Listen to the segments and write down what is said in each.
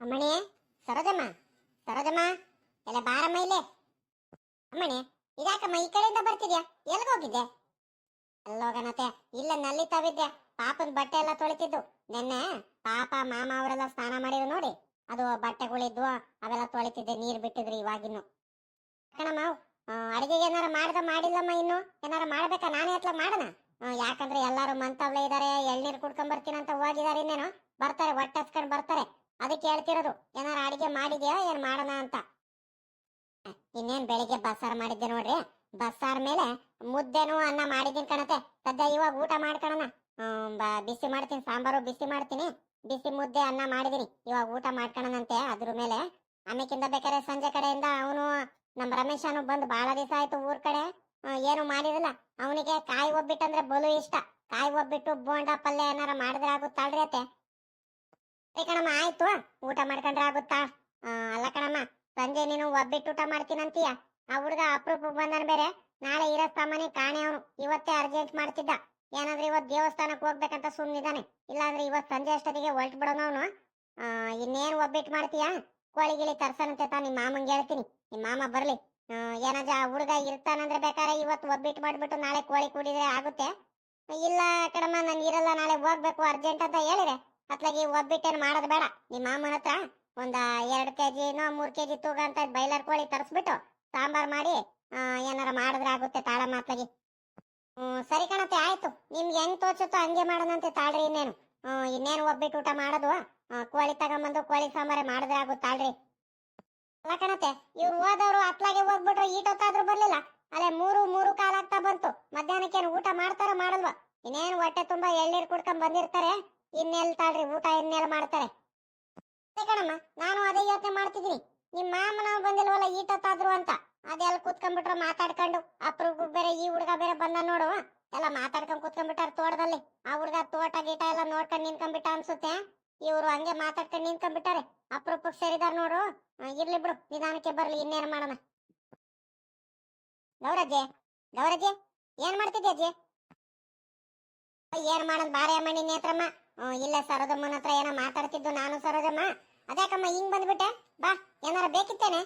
ಅಮ್ಮಣಿ ಸರೋಜಮ್ಮ ಸರೋಜಮ್ಮ ಎಲ್ಲ ಬಾರಮ್ಮ ಇಲ್ಲೇ? ಅಮ್ಮಣಿ ಇದಾಕಮ್ಮ ಈ ಕಡೆಯಿಂದ ಬರ್ತಿದ್ಯಾ? ಎಲ್ಗ್ ಎಲ್ಲ ಎಲ್ಲೋಗನತೆ ಇಲ್ಲ ನಲ್ಲಿ ತಾವಿದ್ದೆ. ಪಾಪದ ಬಟ್ಟೆ ಎಲ್ಲ ತೊಳಿತಿದ್ದು. ನಿನ್ನೆ ಪಾಪ ಮಾಮ ಅವರೆಲ್ಲ ಸ್ನಾನ ಮಾಡಿದ್ರು ನೋಡಿ. ಅದು ಬಟ್ಟೆಗಳಿದ್ವು ಅವೆಲ್ಲ ತೊಳಿತಿದ್ದೆ ನೀರು ಬಿಟ್ಟಿದ್ರು ಇವಾಗಿನ್ನು. ಕಣಮ್ಮ ಅಡಿಗೆಗೆ ಏನಾರ ಮಾಡ್ದ ಮಾಡಿಲ್ಲಮ್ಮ ಇನ್ನು? ಏನಾರ ಮಾಡ್ಬೇಕಾ? ನಾನೇ ಹತ್ಲ ಮಾಡೋಣ? ಆ, ಯಾಕಂದ್ರೆ ಎಲ್ಲಾರು ಮಂತವ್ಲೆ ಇದಾರೆ ಎಳ್ನೀರ್ ಕುಡ್ಕೊಂಡ್ ಬರ್ತೀನಂತ ಹೋಗಿದಾರೆ ಇನ್ನೇನು. ಬರ್ತಾರೆ ಹೊಟ್ಟೆ ಹಚ್ಕೊಂಡ್ ಬರ್ತಾರೆ. ಅದಕ್ಕೆ ಹೇಳ್ತಿರೋದು, ಏನಾರ ಅಡಿಗೆ ಮಾಡಿದ್ಯಾ, ಏನ್ ಮಾಡೋಣ ಅಂತ. ಇನ್ನೇನ್ ಬೆಳಿಗ್ಗೆ ಬಸ್ಸಾರ್ ಮಾಡಿದ್ದೆ ನೋಡ್ರಿ. ಬಸ್ಸಾರ್ ಮೇಲೆ ಮುದ್ದೆನು ಅನ್ನ ಮಾಡಿದ್ದೀನಿ ಕಣತೆ. ಸದ್ಯ ಇವಾಗ ಊಟ ಮಾಡ್ಕೊಳಣ. ಬಿಸಿ ಮಾಡ್ತೀನಿ, ಸಾಂಬಾರು ಬಿಸಿ ಮಾಡ್ತೀನಿ. ಬಿಸಿ ಮುದ್ದೆ ಅನ್ನ ಮಾಡಿದೀನಿ ಇವಾಗ ಊಟ ಮಾಡ್ಕೊಳನಂತೆ ಅದ್ರ ಮೇಲೆ ಆಮೇಕಿಂದ ಬೇಕಾದ್ರೆ ಸಂಜೆ ಕಡೆಯಿಂದ ಅವನು, ನಮ್ಮ ರಮೇಶನು ಬಂದು ಬಹಳ ದಿವಸ ಆಯ್ತು ಊರ್ ಕಡೆ. ಏನು ಮಾಡಿರಲಿಲ್ಲ ಅವನಿಗೆ ಕಾಯಿ ಒಬ್ಬಿಟ್ಟಂದ್ರೆ ಬಲು ಇಷ್ಟ. ಕಾಯಿ ಒಬ್ಬಿಟ್ಟು ಬೋಂಡ ಪಲ್ಯ ಏನಾರ ಮಾಡಿದ್ರೆ ಆಗುತ್ತಾಳ್ರಿ ಅತ್ತೆ. ಏ ಕಣಮ್ಮ, ಆಯ್ತು. ಊಟ ಮಾಡ್ಕೊಂಡ್ರೆ ಆಗುತ್ತಾ? ಅಲ್ಲ ಕಣಮ್ಮ, ಸಂಜೆ ನೀನು ಒಬ್ಬಿಟ್ಟು ಊಟ ಮಾಡ್ತೀನಂತೀಯ? ಆ ಹುಡುಗ ಅಪ್ರೂಪ ಬಂದನ್ ಬೇರೆ. ನಾಳೆ ಇರೋ ಸಾಮಾನಿ ಕಾಣೆ ಅವನು. ಇವತ್ತೇ ಅರ್ಜೆಂಟ್ ಮಾಡ್ತಿದ್ದ. ಏನಾದ್ರೆ ಇವತ್ತು ದೇವಸ್ಥಾನಕ್ಕೆ ಹೋಗ್ಬೇಕಂತ ಸುಮ್ಮನಿದ್ದಾನೆ ಇಲ್ಲಾಂದ್ರೆ ಇವತ್ ಸಂಜೆ ಅಷ್ಟೊತ್ತಿಗೆ ಹೊರಟು ಬಿಡೋನು ಅವನು ಇನ್ನೇನು ಒಬ್ಬಿಟ್ಟು ಮಾಡ್ತೀಯಾ? ಕೋಳಿ ಗಿಳಿ ತರ್ಸನಂತೆ ತಾ ನಿಮ್ಮ ಮಾಮಂಗೆ ಹೇಳ್ತೀನಿ. ನಿಮ್ಮ ಮಾಮ ಬರ್ಲಿ. ಏನಾದ್ರೆ ಆ ಹುಡುಗ ಇರ್ತಾನಂದ್ರೆ ಬೇಕಾದ್ರೆ ಇವತ್ತು ಒಬ್ಬಿಟ್ಟು ಮಾಡ್ಬಿಟ್ಟು ನಾಳೆ ಕೋಳಿ ಕೂಡಿದ್ರೆ ಆಗುತ್ತೆ. ಇಲ್ಲ ಕಡಮ್ಮ ನಾನು ಇರಲ್ಲ, ನಾಳೆ ಹೋಗ್ಬೇಕು ಅರ್ಜೆಂಟ್ ಅಂತ ಹೇಳಿದ್ರೆ ಅತ್ಲಾಗಿ ಒಬ್ಬಿಟ್ಟೇನು ಮಾಡೋದು ಬೇಡ. ನಿಮ್ಮ ಮಾಮನ ಹತ್ರ ಒಂದ ಎರಡು ಕೆಜಿನೋ ಮೂರ್ ಕೆಜಿ ತೂಗ ಅಂತ ಬೈಲರ್ ಕೋಳಿ ತರಿಸ್ಬಿಟ್ಟು ಸಾಂಬಾರ್ ಮಾಡಿ ಏನಾರ ಮಾಡಿದ್ರೆ ಆಗುತ್ತೆ ತಾಳ ಅತ್ಲಾಗಿ. ಹ್ಮ್, ಸರಿ ಕಣತ್ತೆ, ಆಯ್ತು. ನಿಮ್ಗೆ ಹೆಂಗ್ ತೋಚುತ್ತೋ ಹಂಗೆ ಮಾಡೋಣಂತೆ ತಾಳ್ರಿ ಇನ್ನೇನು. ಇನ್ನೇನು ಒಬ್ಬಿಟ್ಟು ಊಟ ಮಾಡೋದು ಕೋಳಿ ತಗೊಂಬಂದು ಕೋಳಿ ಸಾಂಬಾರೇ ಮಾಡಿದ್ರೆ ಆಗುತ್ತಾಳ್ರಿ ಅಲ್ಲ ಕಣತೆ ಇವ್ರು ಹೋದವ್ರು ಅತ್ಲಾಗೆ ಹೋಗ್ಬಿಟ್ರು ಈಟೊತ್ತಾದ್ರೂ ಬರ್ಲಿಲ್ಲ. ಅಲ್ಲೇ ಮೂರು ಮೂರು ಕಾಲಾಗ್ತಾ ಬಂತು. ಮಧ್ಯಾಹ್ನಕ್ಕೇನು ಊಟ ಮಾಡ್ತಾರ ಮಾಡಲ್ವಾ. ಇನ್ನೇನು ಹೊಟ್ಟೆ ತುಂಬಾ ಎಳ್ನೀರ್ ಕುಡ್ಕೊಂಡ್ ಬಂದಿರ್ತಾರೆ. ಇನ್ನೆಲ್ ತಾಳ್ರಿ, ಊಟ ಇನ್ನೆಲ್ ಮಾಡ್ತಾರೆ. ಕಣಮ್ಮ, ನಾನು ಅದೇ ಯೋಚನೆ ಮಾಡ್ತಿದ್ದೀನಿ. ನಿಮ್ಮ ಮಾಮನ ಬಂದಿಲ್ವಲ್ಲ, ಈಟೊತ್ತಾದ್ರು ಅಂತ. ಅದೆಲ್ಲ ಕೂತ್ಕೊಂಡ್ಬಿಟ್ರೆ ಮಾತಾಡ್ಕೊಂಡು ಅಪ್ರೂಪ ಬೇರೆ, ಈ ಹುಡುಗ ಬೇರೆ ಬಂದ ನೋಡು. ಎಲ್ಲ ಮಾತಾಡ್ಕೊಂಡ್ ಕೂತ್ಕೊಂಡ್ಬಿಟ್ಟಾರ ತೋಟದಲ್ಲಿ. ಆ ಹುಡುಗ ತೋಟ ಗೀಟ ಎಲ್ಲ ನೋಡ್ಕೊಂಡ್ ನಿಂತ್ಕೊಂಡ್ಬಿಟ್ಟ ಅನ್ಸುತ್ತೆ. ಇವ್ರು ಹಂಗೆ ಮಾತಾಡ್ಕೊಂಡ್ ನಿಂತ್ಕೊಂಡ್ಬಿಟ್ಟಾರೆ. ಅಪ್ರೂಪಕ್ಕೆ ಸೇರಿದಾರ ನೋಡು. ಇರ್ಲಿ ಬಿಡು, ನಿಧಾನಕ್ಕೆ ಬರ್ಲಿ, ಇನ್ನೇನು ಮಾಡೋಣ. ಗೌರಜ್ಜೆ ಗೌರಜ್ಜೆ, ಏನ್ ಮಾಡ್ತಿದ್ದೆ ಅಜ್ಜಿ ಏನ್ ಮಾಡೋದ್ ಬಾರೆ ಅಮ್ಮ ನೇತ್ರಮ್ಮ? ಇಲ್ಲ ಸರೋಜಮ್ಮನ ಹತ್ರ ಏನೋ ಮಾತಾಡ್ತಿದ್ದು ನಾನು ಸರೋಜಮ್ಮ. ಅದ್ಯಾಕಮ್ಮ, ಹಿಂಗ್ ಬಂದ್ಬಿಟ್ಟೆ? ಬಾ, ಏನಾರ ಬೇಕಿತ್ತೇನೆ?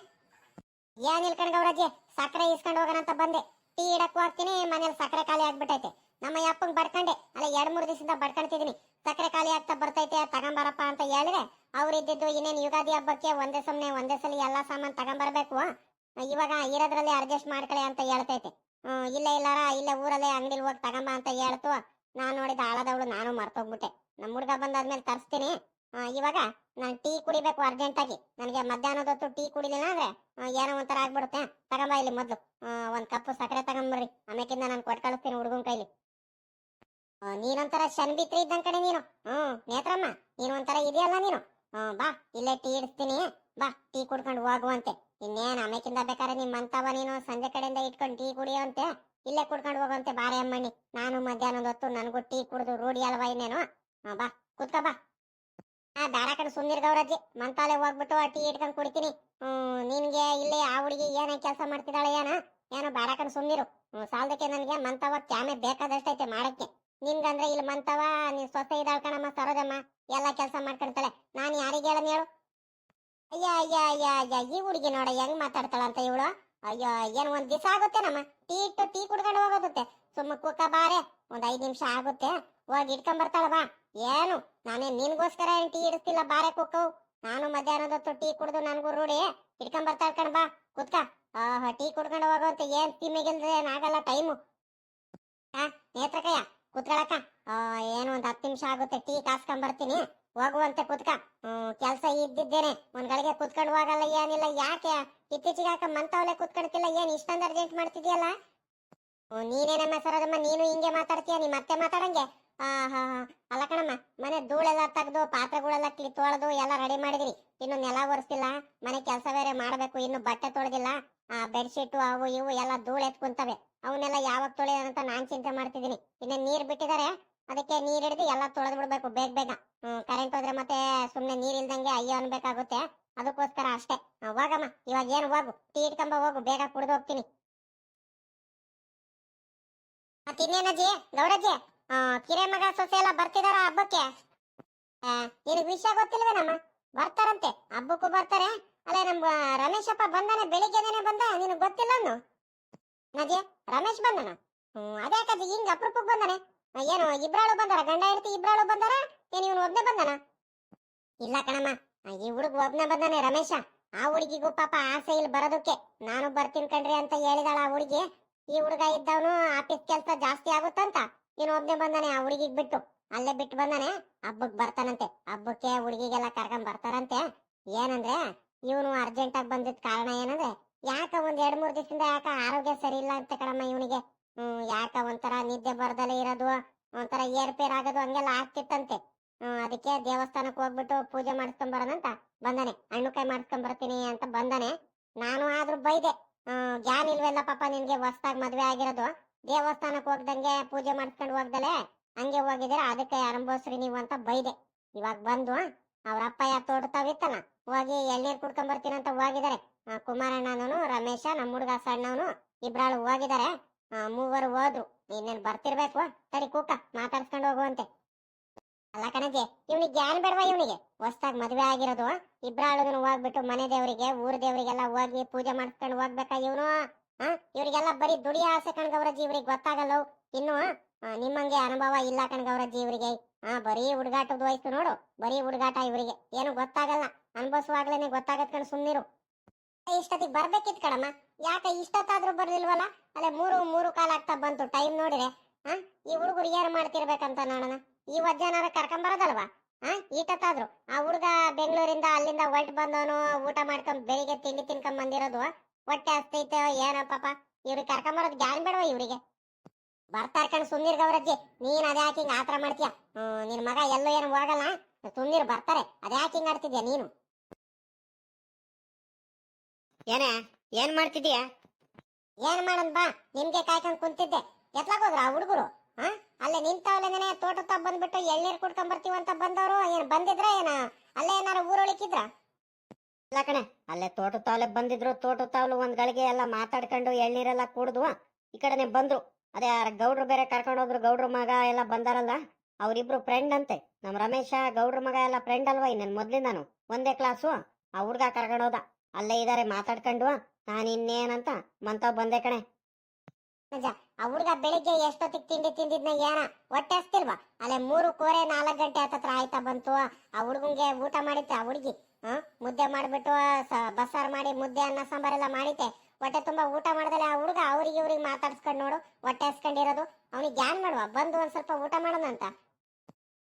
ಏನಿಲ್ ಕಣ್ ಗೌರಜ್ಜೆ ಸಕ್ಕರೆ ಇಸ್ಕೊಂಡು ಹೋಗೋಣ ಅಂತ ಬಂದೆ. ಟೀ ಇಡಕ್ ಹೋಗ್ತೀನಿ ಮನೇಲಿ ಸಕ್ಕರೆ ಖಾಲಿ ಆಗ್ಬಿಟ್ಟೈತೆ. ನಮ್ಮ ಯಪ್ಪಂಗ್ ಬಡ್ಕಂಡೆ ಅಲ್ಲ, ಎರಡ್ ಮೂರ್ ದಿವಸದಿಂದ ಬಡ್ಕೊಂತಿದೀನಿ ಸಕ್ಕರೆ ಖಾಲಿ ಆಗ್ತಾ ಬರ್ತೈತೆ ತಗೊಂಬರಪ್ಪ ಅಂತ ಹೇಳಿದ್ರೆ ಅವ್ರು ಇದ್ದಿದ್ದು ಇನ್ನೇನು ಯುಗಾದಿ ಹಬ್ಬಕ್ಕೆ ಒಂದೇ ಸಮನೆ, ಒಂದೇ ಸಲ ಎಲ್ಲಾ ಸಾಮಾನ್ ತಗೊಂಬರ್ಬೇಕು. ಇವಾಗ ಇರೋದ್ರಲ್ಲಿ ಅಡ್ಜಸ್ಟ್ ಮಾಡ್ಕೊಳ್ಳಿ ಅಂತ ಹೇಳ್ತೈತೆ. ಇಲ್ಲ ಇಲ್ಲಾರ, ಇಲ್ಲ ಊರಲ್ಲೇ ಅಂಗಡಿಲಿ ಹೋಗಿ ತಗೊಂಬ ಅಂತ ಹೇಳ್ತು. ನಾನ್ ನೋಡಿದ ಆಳದವಳು, ನಾನು ಮರ್ತೋಗ್ಬಿಟ್ಟೆ. ನಮ್ಮ ಹುಡುಗ ಬಂದಾದ್ಮೇಲೆ ತರಿಸ್ತೀನಿ. ಇವಾಗ ನಾನು ಟೀ ಕುಡಿಬೇಕು ಅರ್ಜೆಂಟಾಗಿ. ನನಗೆ ಮಧ್ಯಾಹ್ನದ ಹೊತ್ತು ಟೀ ಕುಡಿಲಿಲ್ಲ ಅಂದ್ರೆ ಏನೋ ಒಂಥರ ಆಗ್ಬಿಡುತ್ತೆ. ತಗೊಂಬ ಇಲ್ಲಿ ಮೊದಲು. ಒಂದು ಕಪ್ಪು ಸಕ್ಕರೆ ತಗೊಂಬರ್ರಿ. ಆಮೇಕಿಂದ ನಾನು ಕೊಟ್ಟು ಕಳಿಸ್ತೀನಿ ಹುಡುಗನ ಕೈಲಿ. ನೀನೊಂಥರ ಶನ್ಬಿತ್ರಿ ಇದ್ದಂಗೆ ಕಡೆ ನೀನು. ಹ್ಮ್ ನೇತ್ರಮ್ಮ ನೀನು ಒಂಥರ ಇದೆಯಲ್ಲ ನೀನು. ಬಾ, ಇಲ್ಲೇ ಟೀ ಇಡಿಸ್ತೀನಿ. ಬಾ, ಟೀ ಕುಡ್ಕೊಂಡು ಹೋಗುವಂತೆ ಇನ್ನೇನ್ ಆಮೇಕಿಂದ ಬೇಕಾದ್ರೆ ನಿಮ್ಮಂತವ ನೀನು ಸಂಜೆ ಕಡೆಯಿಂದ ಇಟ್ಕೊಂಡು ಟೀ ಕುಡಿಯೋಂತೆ ಇಲ್ಲೇ ಕುಡ್ಕೊಂಡು ಹೋಗುವಂತೆ ಬಾರೆ ಅಮ್ಮಣ್ಣಿ. ನಾನು ಮಧ್ಯಾಹ್ನದ ಹೊತ್ತು ನನಗೂ ಟೀ ಕುಡಿದು ರೂಢಿ ಅಲ್ವಾ ಇನ್ನೇನು? ಹಾ, ಬಾ ಕುತ್ಕ ಬಾ. ಆ ಬೇಡ ಕಡೆ ಗೌರಜ್ಜಿ. ಮಂತಾಲೆ ಹೋಗ್ಬಿಟ್ಟು ಟೀ ಇಟ್ಕೊಂಡು ಕುಡಿತೀನಿ. ಹ್ಮ್ ನಿನ್ಗೆ ಇಲ್ಲಿ ಆ ಹುಡುಗಿ ಏನೇ ಕೆಲಸ ಮಾಡ್ತಿದ್ದಾಳೆ ಏನ? ಏನೋ ಬಾರಾಕನ್ ಹ್ಮ್ ಸಾಲದಕ್ಕೆ ನನಗೆ ಮಂತವ ಕ್ಯಾಮೆ ಬೇಕಾದಷ್ಟೈತೆ ಮಾಡಕ್ಕೆ. ನಿನ್ಗಂದ್ರೆ ಇಲ್ಲಿ ಮಂತವ ನೀನ್ ಸೊಸೆ ಇದ್ದಾಳ ಕಣಮ್ಮ ಸರೋಜಮ್ಮ ಎಲ್ಲ ಕೆಲಸ ಮಾಡ್ಕೊಂತಾಳೆ ನಾನು ಯಾರಿಗೆ ಹೇಳನ್ ಹೇಳು? ಅಯ್ಯ ಅಯ್ಯ ಅಯ್ಯ ಅಯ್ಯ ಈ ಹುಡುಗಿ ನೋಡ ಹೆಂಗ್ ಮಾತಾಡ್ತಾಳ ಅಂತ ಇವಳು? ಅಯ್ಯೋ ಏನ್ ಒಂದ್ ದಿವಸ ಆಗುತ್ತೆ ನಮ್ಮ ಟೀ ಇಟ್ಟು ಟೀ ಕುಡ್ಕೊಂಡು ಹೋಗೋದತ್ತೆ. ಸುಮ್ಮ ಕುಕ್ಕ ಬಾರೆ. ಒಂದ್ ಐದ್ ನಿಮಿಷ ಆಗುತ್ತೆ. ಹೋಗಿ ಇಟ್ಕೊಂಡ್ ಬರ್ತಾಳ ಬಾ. ಏನು? ನಾನೇ ನಿನ್ಗೋಸ್ಕರ ಏನ್ ಟೀ ಇಡಿಸ್ತಿಲ್ಲ ಬಾರೆ ಕುಕ್ಕವು ನಾನು ಮಧ್ಯಾಹ್ನದ ಹೊತ್ತು ಟೀ ಕುಡ್ದು ನನಗೂ ರೂಢಿ. ಇಟ್ಕೊಂಡ್ ಬರ್ತಾ ಕಣ್ ಬಾ. ಕುತ್ಕ. ಆಹಾ, ಟೀ ಕುಡ್ಕೊಂಡು ಹೋಗುವಂತ ಏನ್ ತಿಮ್ಮಿಗಿಲ್ದ್ರೆ ಏನಾಗಲ್ಲ ಟೈಮು ಆ, ನೇತ್ರಕಯ್ಯ ಕುತ್ಕೊಳಕ ಏನು ಒಂದ್ ಹತ್ತು ನಿಮಿಷ ಆಗುತ್ತೆ. ಟೀ ಕಾಸ್ಕೊಂಡ್ ಬರ್ತೀನಿ ಹೋಗುವಂತೆ ಕುತ್ಕ. ಕೆಲ್ಸ ಇದ್ದಿದ್ದೇನೆ. ಒಂದ್ ಗಳಿಗೆ ಕುತ್ಕೊಂಡು ಹೋಗಲ್ಲ, ಏನಿಲ್ಲ. ಯಾಕೆ? ಇತ್ತೀಚೆಗೆ ಯಾಕ ಮಂತವಲೆ ಕುತ್ಕೊಳ್ತಿಲ್ಲ? ಏನ್ ಇಷ್ಟೊಂದು ಅರ್ಜೆಂಟ್ ಮಾಡ್ತಿದ್ಯಲ್ಲ? ನೀನೇನಮ್ಮ ಸರೋದಮ್ಮ ನೀನು ಹಿಂಗೆ ಮಾತಾಡ್ತೀಯ? ನೀ ಮತ್ತೆ ಮಾತಾಡಂಗೆ. ಹಾ. ಅಲ್ಲ ಕಣಮ್ಮ, ಮನೆ ಧೂಳೆಲ್ಲ ತೆಗೆದು, ಪಾತ್ರೆಗಳೆಲ್ಲ ತೊಳೆದು ಎಲ್ಲ ರೆಡಿ ಮಾಡಿದಿರಿ. ಇನ್ನು ನೆಲ ಒರೆಸಿಲ್ಲ ಮನೆ ಕೆಲಸ ಬೇರೆ ಮಾಡಬೇಕು, ಇನ್ನು ಬಟ್ಟೆ ತೊಳೆದಿಲ್ಲ. ಆ ಬೆಡ್ಶೀಟು ಅವು ಇವು ಎಲ್ಲ ಧೂಳು ಎತ್ಕೊಂತವೆ ಅವನ್ನೆಲ್ಲ ಯಾವಾಗ ತೊಳೆಯೋದಂತ ನಾನ್ ಚಿಂತೆ ಮಾಡ್ತಿದ್ದೀನಿ. ಇನ್ನು ನೀರು ಬಿಟ್ಟಿದ್ದಾರೆ ಅದಕ್ಕೆ ನೀರು ಹಿಡಿದು ಎಲ್ಲ ತೊಳೆದು ಬಿಡಬೇಕು ಬೇಗ ಬೇಗ. ಕರೆಂಟ್ ಹೋದ್ರೆ ಮತ್ತೆ ಸುಮ್ಮನೆ ನೀರು ಇಲ್ದಂಗೆ ಅಯ್ಯೋ ಅನ್ಬೇಕಾಗುತ್ತೆ. ಅದಕ್ಕೋಸ್ಕರ ಅಷ್ಟೇ. ಹೋಗಮ್ಮ, ಇವಾಗ ಏನು ಹೋಗು? ಟೀ ಇಟ್ಕೊಂಬ ಹೋಗು, ಬೇಗ ಕುಡಿದು ಹೋಗ್ತೀನಿ. ಮತ್ತಿನ್ನೇನಜ್ಜಿ? ಗೌಡಜ್ಜಿ ಕಿರೆ ಮಗ ಸೊಸೆ ಎಲ್ಲ ಬರ್ತಿದಾರ ಹಬ್ಬಕ್ಕೆ? ನಿನಗ್ ವಿಷಯ ಗೊತ್ತಿಲ್ವೇನಮ್ಮ? ಬರ್ತಾರಂತೆ. ಹಬ್ಬಕ್ಕೂ ಬರ್ತಾರೆ. ಅಲ್ಲ ನಮ್ ರಮೇಶಪ್ಪ ಬಂದಾನೆ ಬೆಳಿಗ್ಗೆನೆ ಬಂದ. ನಿನಗೆ ಗೊತ್ತಿಲ್ಲ ಅನ್ನು ನಜೆ, ರಮೇಶ್ ಬಂದನ? ಹ್ಮ್, ಅದೇ ಕಜಿ ಹಿಂಗ್ ಅಪರೂಪಕ್ಕೆ ಬಂದಾನೆ. ಏನು, ಇಬ್ರಾಳು ಬಂದಾರ? ಗಂಡ ಹೆಂಡತಿ ಇಬ್ರಾಳು ಬಂದಾರ? ಏನ್ ಇವನು ಒಬ್ನೇ ಬಂದಾನ? ಇಲ್ಲ ಕಣಮ್ಮ. ಈ ಹುಡುಗ ಒಬ್ನೇ ಬಂದಾನೆ ರಮೇಶ. ಆ ಹುಡುಗಿಗೂ ಪಾಪ ಆಸೆ ಇಲ್ಲಿ ಬರೋದಕ್ಕೆ. ನಾನು ಬರ್ತೀನಿ ಕಣ್ರಿ ಅಂತ ಹೇಳಿದಾಳ ಆ ಹುಡುಗಿ. ಈ ಹುಡುಗ ಇದ್ದವನು ಆಫೀಸ್ ಕೆಲಸ ಜಾಸ್ತಿ ಆಗುತ್ತಂತ. ಇನ್ನು ಒಬ್ಬನೇ ಬಂದಾನೆ, ಆ ಹುಡುಗಿಗೆ ಬಿಟ್ಟು. ಅಲ್ಲೇ ಬಿಟ್ಟು ಬಂದಾನೆ ಹಬ್ಬಕ್ಕೆ ಬರ್ತಾನಂತೆ. ಹಬ್ಬಕ್ಕೆ ಹುಡುಗಿಗೆಲ್ಲ ಕರ್ಕೊಂಡ್ ಬರ್ತಾರಂತೆ. ಏನಂದ್ರೆ, ಇವನು ಅರ್ಜೆಂಟ್ ಆಗಿ ಬಂದಿದ್ ಕಾರಣ ಏನಂದ್ರೆ, ಯಾಕ ಒಂದ್ ಎರಡ್ ಮೂರ್ ದಿವಸದಿಂದ ಯಾಕ ಆರೋಗ್ಯ ಸರಿ ಇಲ್ಲ ಅಂತ ಕಣಮ್ಮ ಇವನಿಗೆ. ಹ್ಮ್, ಯಾಕ ಒಂಥರ ನಿದ್ದೆ ಬರ್ದಲೇ ಇರೋದು, ಒಂಥರ ಏರ್ಪೇರ್ ಆಗೋದು ಹಂಗೆಲ್ಲ ಆಗ್ತಿತ್ತಂತೆ. ಹ್ಮ್, ಅದಕ್ಕೆ ದೇವಸ್ಥಾನಕ್ಕೆ ಹೋಗ್ಬಿಟ್ಟು ಪೂಜೆ ಮಾಡಿಸ್ಕೊಂಡ್ ಬರೋಣಂತ ಬಂದಾನೆ. ಹಣ್ಣುಕಾಯಿ ಮಾಡಿಸ್ಕೊಂಡ್ ಬರ್ತೀನಿ ಅಂತ ಬಂದಾನೆ. ನಾನು ಆದ್ರೂ ಬೈದೆ. ಹ್ಮ್ ಗ್ಯಾನ್ ಇಲ್ವೆಲ್ಲ ಪಾಪ ನಿನ್ಗೆ ಹೊಸ್ದಾಗ್ ಮದ್ವೆ ಆಗಿರೋದು. ದೇವಸ್ಥಾನಕ್ಕೆ ಹೋಗ್ದಂಗೆ ಪೂಜೆ ಮಾಡ್ಕೊಂಡು ಹೋಗ್ದಲೆ ಹಂಗೆ ಹೋಗಿದ್ರೆ ಅದಕ್ಕೆ ಅನುಭವಿಸ್ರಿ ನೀವು ಅಂತ ಬೈದೆ. ಇವಾಗ ಬಂದು ಅವ್ರ ಅಪ್ಪಯ್ಯ ತೋಟತಾವಿತ್ತಲ್ಲ ಹೋಗಿ ಎಳ್ನೀರ್ ಕುಡ್ಕೊಂಡ್ ಬರ್ತೀನಿ ಅಂತ ಹೋಗಿದ್ದಾರೆ. ಆ, ಕುಮಾರಣ್ಣನೂ ರಮೇಶ ನಮ್ಮ ಹುಡುಗ ಸಣ್ಣವನು ಇಬ್ರಾಳು ಹೋಗಿದ್ದಾರೆ. ಮೂವರು ಹೋದ್ರು. ಇನ್ನೇನ್ ಬರ್ತಿರ್ಬೇಕು? ಸರಿ ಕೂಕ ಮಾತಾಡ್ಸ್ಕೊಂಡು ಹೋಗುವಂತೆ. ಅಲ್ಲ ಕಣಜಿ ಇವ್ನಿಗೆ ಜ್ಞಾನ ಬೇಡವಾ ಇವನಿಗೆ? ಹೊಸ್ದಾಗ್ ಮದ್ವೆ ಆಗಿರೋದು ಇಬ್ರಾಳು ಹೋಗ್ಬಿಟ್ಟು ಮನೆ ದೇವರಿಗೆ ಊರ್ ದೇವರಿಗೆಲ್ಲ ಹೋಗಿ ಪೂಜೆ ಮಾಡಿಸ್ಕೊಂಡು ಹೋಗ್ಬೇಕಾ ಇವನು? ಇವರಿಗೆಲ್ಲ ಬರೀ ದುಡಿಯ ಆಸೆ ಕಣ್ಗವ್ರಜ್ಜಿ ಇವ್ರಿಗೆ ಗೊತ್ತಾಗಲ್ಲ? ಇನ್ನು ನಿಮ್ಮಂಗೆ ಅನುಭವ ಇಲ್ಲ ಕಣ್ಗವ್ರಜ್ಜಿ ಇವರಿಗೆ. ಆ, ಬರೀ ಹುಡುಗಾಟದ ವಯಸ್ಸು ನೋಡು. ಬರೀ ಹುಡುಗಾಟ ಇವರಿಗೆ. ಏನು ಗೊತ್ತಾಗಲ್ಲ. ಅನುಭವಿಸುವಾಗ್ಲೇನೆ ಗೊತ್ತಾಗತ್ ಕಣ್ ಸುಮ್ನಿರು. ಇಷ್ಟೊತ್ತಿಗೆ ಬರ್ಬೇಕಿತ್ ಕಣಮ್ಮ. ಯಾಕೆ ಇಷ್ಟೊತ್ತಾದ್ರೂ ಬರ್ಲಿಲ್ವಲ್ಲ ಅಲ್ಲೇ ಮೂರು ಮೂರು ಕಾಲ ಆಗ್ತಾ ಬಂತು ಟೈಮ್ ನೋಡಿರೆ. ಆ, ಈ ಹುಡುಗರು ಏನ್ ಮಾಡ್ತಿರ್ಬೇಕಂತ ನೋಡೋಣ ಈ ವಜ್ಜನಾರ ಕರ್ಕೊಂಡ್ ಬರೋದಲ್ವಾ? ಆ ಈಟತ್ತಾದ್ರು ಆ ಹುಡುಗ ಬೆಂಗಳೂರಿಂದ ಅಲ್ಲಿಂದ ಹೊರಟು ಬಂದವನು, ಊಟ ಮಾಡ್ಕೊಂಡ್ ಬೆಳಿಗ್ಗೆ ತಿಂಡಿ ತಿನ್ಕೊಂಡ್ ಬಂದಿರೋದು. ಹೊಟ್ಟೆ ಹಸ್ತೈತೆ ಏನೋ ಪಾಪ. ಇವ್ರಿಗೆ ಕರ್ಕೊಂಡ್ ಬರೋದು ಗ್ಯಾನ್ ಬೇಡವ ಇವರಿಗೆ? ಬರ್ತಾರ ಕಣ್ ಸುಂದೀರ್ ಗೌರಜ್ಜಿ. ನೀನ್ ಅದೇ ಯಾಕೆ ಹಿಂಗ್ ಆತರ ಮಾಡ್ತೀಯ? ನಿನ್ ಮಗ ಎಲ್ಲೋ ಏನು ಹೋಗಲ್ಲ. ಸುಂದೀರ್ ಬರ್ತಾರೆ. ಅದೇ ಯಾಕೆ ಹಿಂಗ್ ಆಡ್ತಿದ್ಯಾ ನೀನು? ಏನ ಏನ್ ಮಾಡ್ತಿದ್ಯಾ ಏನ್ ಮಾಡನ್ ಬಾ ನಿಮ್ಗೆ ಕಾಯ್ಕೊಂಡ್ ಕುಂತಿದ್ದೆ. ಎತ್ಲಾಕ್ ಹೋದ್ರ ಆ ಹುಡುಗರು? ಹಾ? ಅಲ್ಲೇ ನಿಂತವಲ್ಲೇನೆ ತೋಟ ತಾ ಬಂದ್ಬಿಟ್ಟು ಎಳ್ನೀರ್ ಕುಡ್ಕೊಂಡ್ ಬರ್ತೀವಂತ ಬಂದವರು? ಏನ್ ಬಂದಿದ್ರ ಏನ? ಅಲ್ಲೇ ಏನಾರ ಊರೊಳಿಕಿದ್ರ ಇಲ್ಲ ಕಣೆ, ಅಲ್ಲೇ ತೋಟ ತಾವಲೆ ಬಂದಿದ್ರು ತೋಟ ತಾವಲು ಒಂದ್ ಗಳಿಗೆ ಎಲ್ಲ ಮಾತಾಡ್ಕೊಂಡು ಎಳ್ನೀರೆಲ್ಲ ಕುಡಿದ್ವ? ಈ ಕಡೆನೆ ಬಂದ್ರು. ಅದೇ ಯಾರ ಗೌಡ್ರು ಬೇರೆ ಕರ್ಕೊಂಡು ಹೋದ್ರು, ಗೌಡ್ರ ಮಗ ಎಲ್ಲ ಬಂದಾರಲ್ಲ ಅವ್ರಿಬ್ರು ಫ್ರೆಂಡ್ ಅಂತೆ. ನಮ್ ರಮೇಶ, ಗೌಡ್ರ ಮಗ ಎಲ್ಲ ಫ್ರೆಂಡ್ ಅಲ್ವಾ ಇನ್ನ ಮೊದ್ಲಿಂದಾನು? ಒಂದೇ ಕ್ಲಾಸು ಆ ಹುಡ್ಗ ಕರ್ಕೊಂಡು ಹೋದ. ಅಲ್ಲೇ ಇದಾರೆ ಮಾತಾಡ್ಕೊಂಡು ನಾನು ಇನ್ನೇನಂತ? ಮಂತ ಬಂದೆ ಕಣೆ. ಆ ಹುಡ್ಗ ಬೆಳಿಗ್ಗೆ ಎಷ್ಟೊತ್ತಿಗೆ ತಿಂಡಿ ತಿಂದಿದ್ನ ಏನ? ಹೊಟ್ಟೆ ಹಸ್ತಿಲ್ವಾ? ಅಲ್ಲೇ ಮೂರು ಕೋರೆ ನಾಲ್ಕು ಗಂಟೆ ಹತ್ತತ್ರ ಆಯ್ತಾ ಬಂತು? ಆ ಹುಡ್ಗಂಗೆ ಊಟ ಮಾಡಿತ್ತೆ ಆ ಹುಡುಗಿ? ಹ? ಮುದ್ದೆ ಮಾಡಿಬಿಟ್ಟು ಬಸ್ಸಾರು ಮಾಡಿ ಮುದ್ದೆ ಅನ್ನ ಸಾಂಬಾರೆಲ್ಲ ಮಾಡಿದ್ದೆ ಹೊಟ್ಟೆ ತುಂಬಾ ಊಟ ಮಾಡಿದ್ರೆ ಆ ಹುಡುಗ ಅವ್ರಿಗೆ ಇವ್ರಿಗೆ ಮಾತಾಡ್ಸ್ಕೊಂಡ್ ನೋಡು, ಹೊಟ್ಟೆ ಹಸ್ಕೊಂಡಿರೋದು. ಅವ್ನಿಗೆ ಗ್ಯಾನ್ ಮಾಡುವ? ಬಂದು ಒಂದ್ ಸ್ವಲ್ಪ ಊಟ ಮಾಡೋಣ ಅಂತ.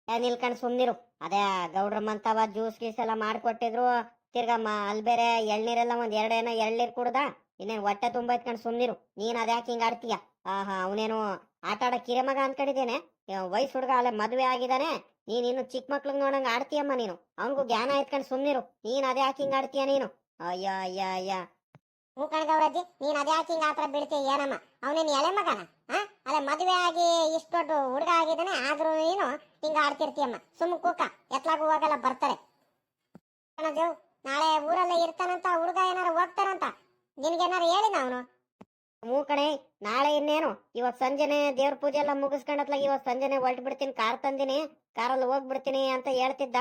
ನಿಲ್ಕೊಂಡ್ ಸುಮ್ನಿರು ಅದೇ ಗೌಡ್ರ ಮಂತವ ಜ್ಯೂಸ್ ಗೀಸ್ ಎಲ್ಲ ಮಾಡ್ಕೊಟ್ಟಿದ್ರು. ತಿರ್ಗಮ್ಮ ಅಲ್ಲಿ ಬೇರೆ ಎಳ್ನೀರೆಲ್ಲ ಒಂದ್ ಎರಡೇನೋ ಎಳ್ನೀರ್ ಕುಡ್ದ. ಇನ್ನೇನ್ ಹೊಟ್ಟೆ ತುಂಬ ಇತ್ಕೊಂಡು ಸುಮ್ನಿರು ನೀನ್ ಅದ್ಯಾಕೆ ಹಿಂಗ್ ಆಡ್ತೀಯ? ಆಹಾ, ಅವನೇನು ಆಟ ಆಡೋ ಕಿರೆ ಮಗ ಅನ್ಕೊಂಡಿದ್ದೇನೆ ವಯಸ್ಸು ಹುಡುಗ ಅಲ್ಲೇ ಮದ್ವೆ ಆಗಿದಾನೆ ನೀನ್ ಇನ್ನು ಚಿಕ್ಕ ಮಕ್ಳಿಗೆ ನೋಡಂಗ ಆಡ್ತೀಯಮ್ಮ ನೀನು. ಅವನಿಗೂ ಜ್ಞಾನ ಇಟ್ಕೊಂಡು ಸುಮ್ನಿರು. ನೀನ್ ಅದ್ಯಾಕೆ ಹಿಂಗ್ ಆಡ್ತೀಯ ನೀನು. ಅಯ್ಯ ಅಯ್ಯ ಅಯ್ಯ. ಹೂ ಅದೇ ನೀನ್ ಅದ್ಯಾಕೆ ಹಿಂಗ್ ಆತರ ಬಿಡ್ತೀಯ ಏನಮ್ಮ? ಅವನೇನು ಎಳೆ ಮಗನ? ಆ? ಅಲ್ಲ ಮದುವೆ ಆಗಿ ಇಷ್ಟು ದೊಡ್ಡ ಹುಡುಗ ಆಗಿದ್ದಾನೆ, ಆದ್ರೂ ನೀನು ಹಿಂಗ ಆಡ್ತಿರ್ತೀಯಮ್ಮ. ಸುಮ್ ಕೂಕ, ಎತ್ಲಾಗೂ ಹೋಗಲ್ಲ, ಬರ್ತಾರೆ. ನಾಳೆ ಊರಲ್ಲೇ ಇರ್ತಾನಂತ, ಹುಡುಗ ಏನಾರ ಹೋಗ್ತಾನಂತ. ನಿನ್ಗೇನಾರ ಹೇಳಿದ ಅವನು? ಹ್ಞೂ ಕಣೆ, ನಾಳೆ ಇನ್ನೇನು? ಇವತ್ ಸಂಜೆನೆ ದೇವ್ರ ಪೂಜೆ ಎಲ್ಲ ಮುಗಿಸ್ಕೊಂಡತ್ಲಾಗ ಇವತ್ ಸಂಜೆನೆ ಹೊರಟು ಬಿಡ್ತೀನಿ ಕಾರ್ ತಂದಿನಿ, ಕಾರಲ್ಲಿ ಹೋಗ್ಬಿಡ್ತೀನಿ ಅಂತ ಹೇಳ್ತಿದ್ದ.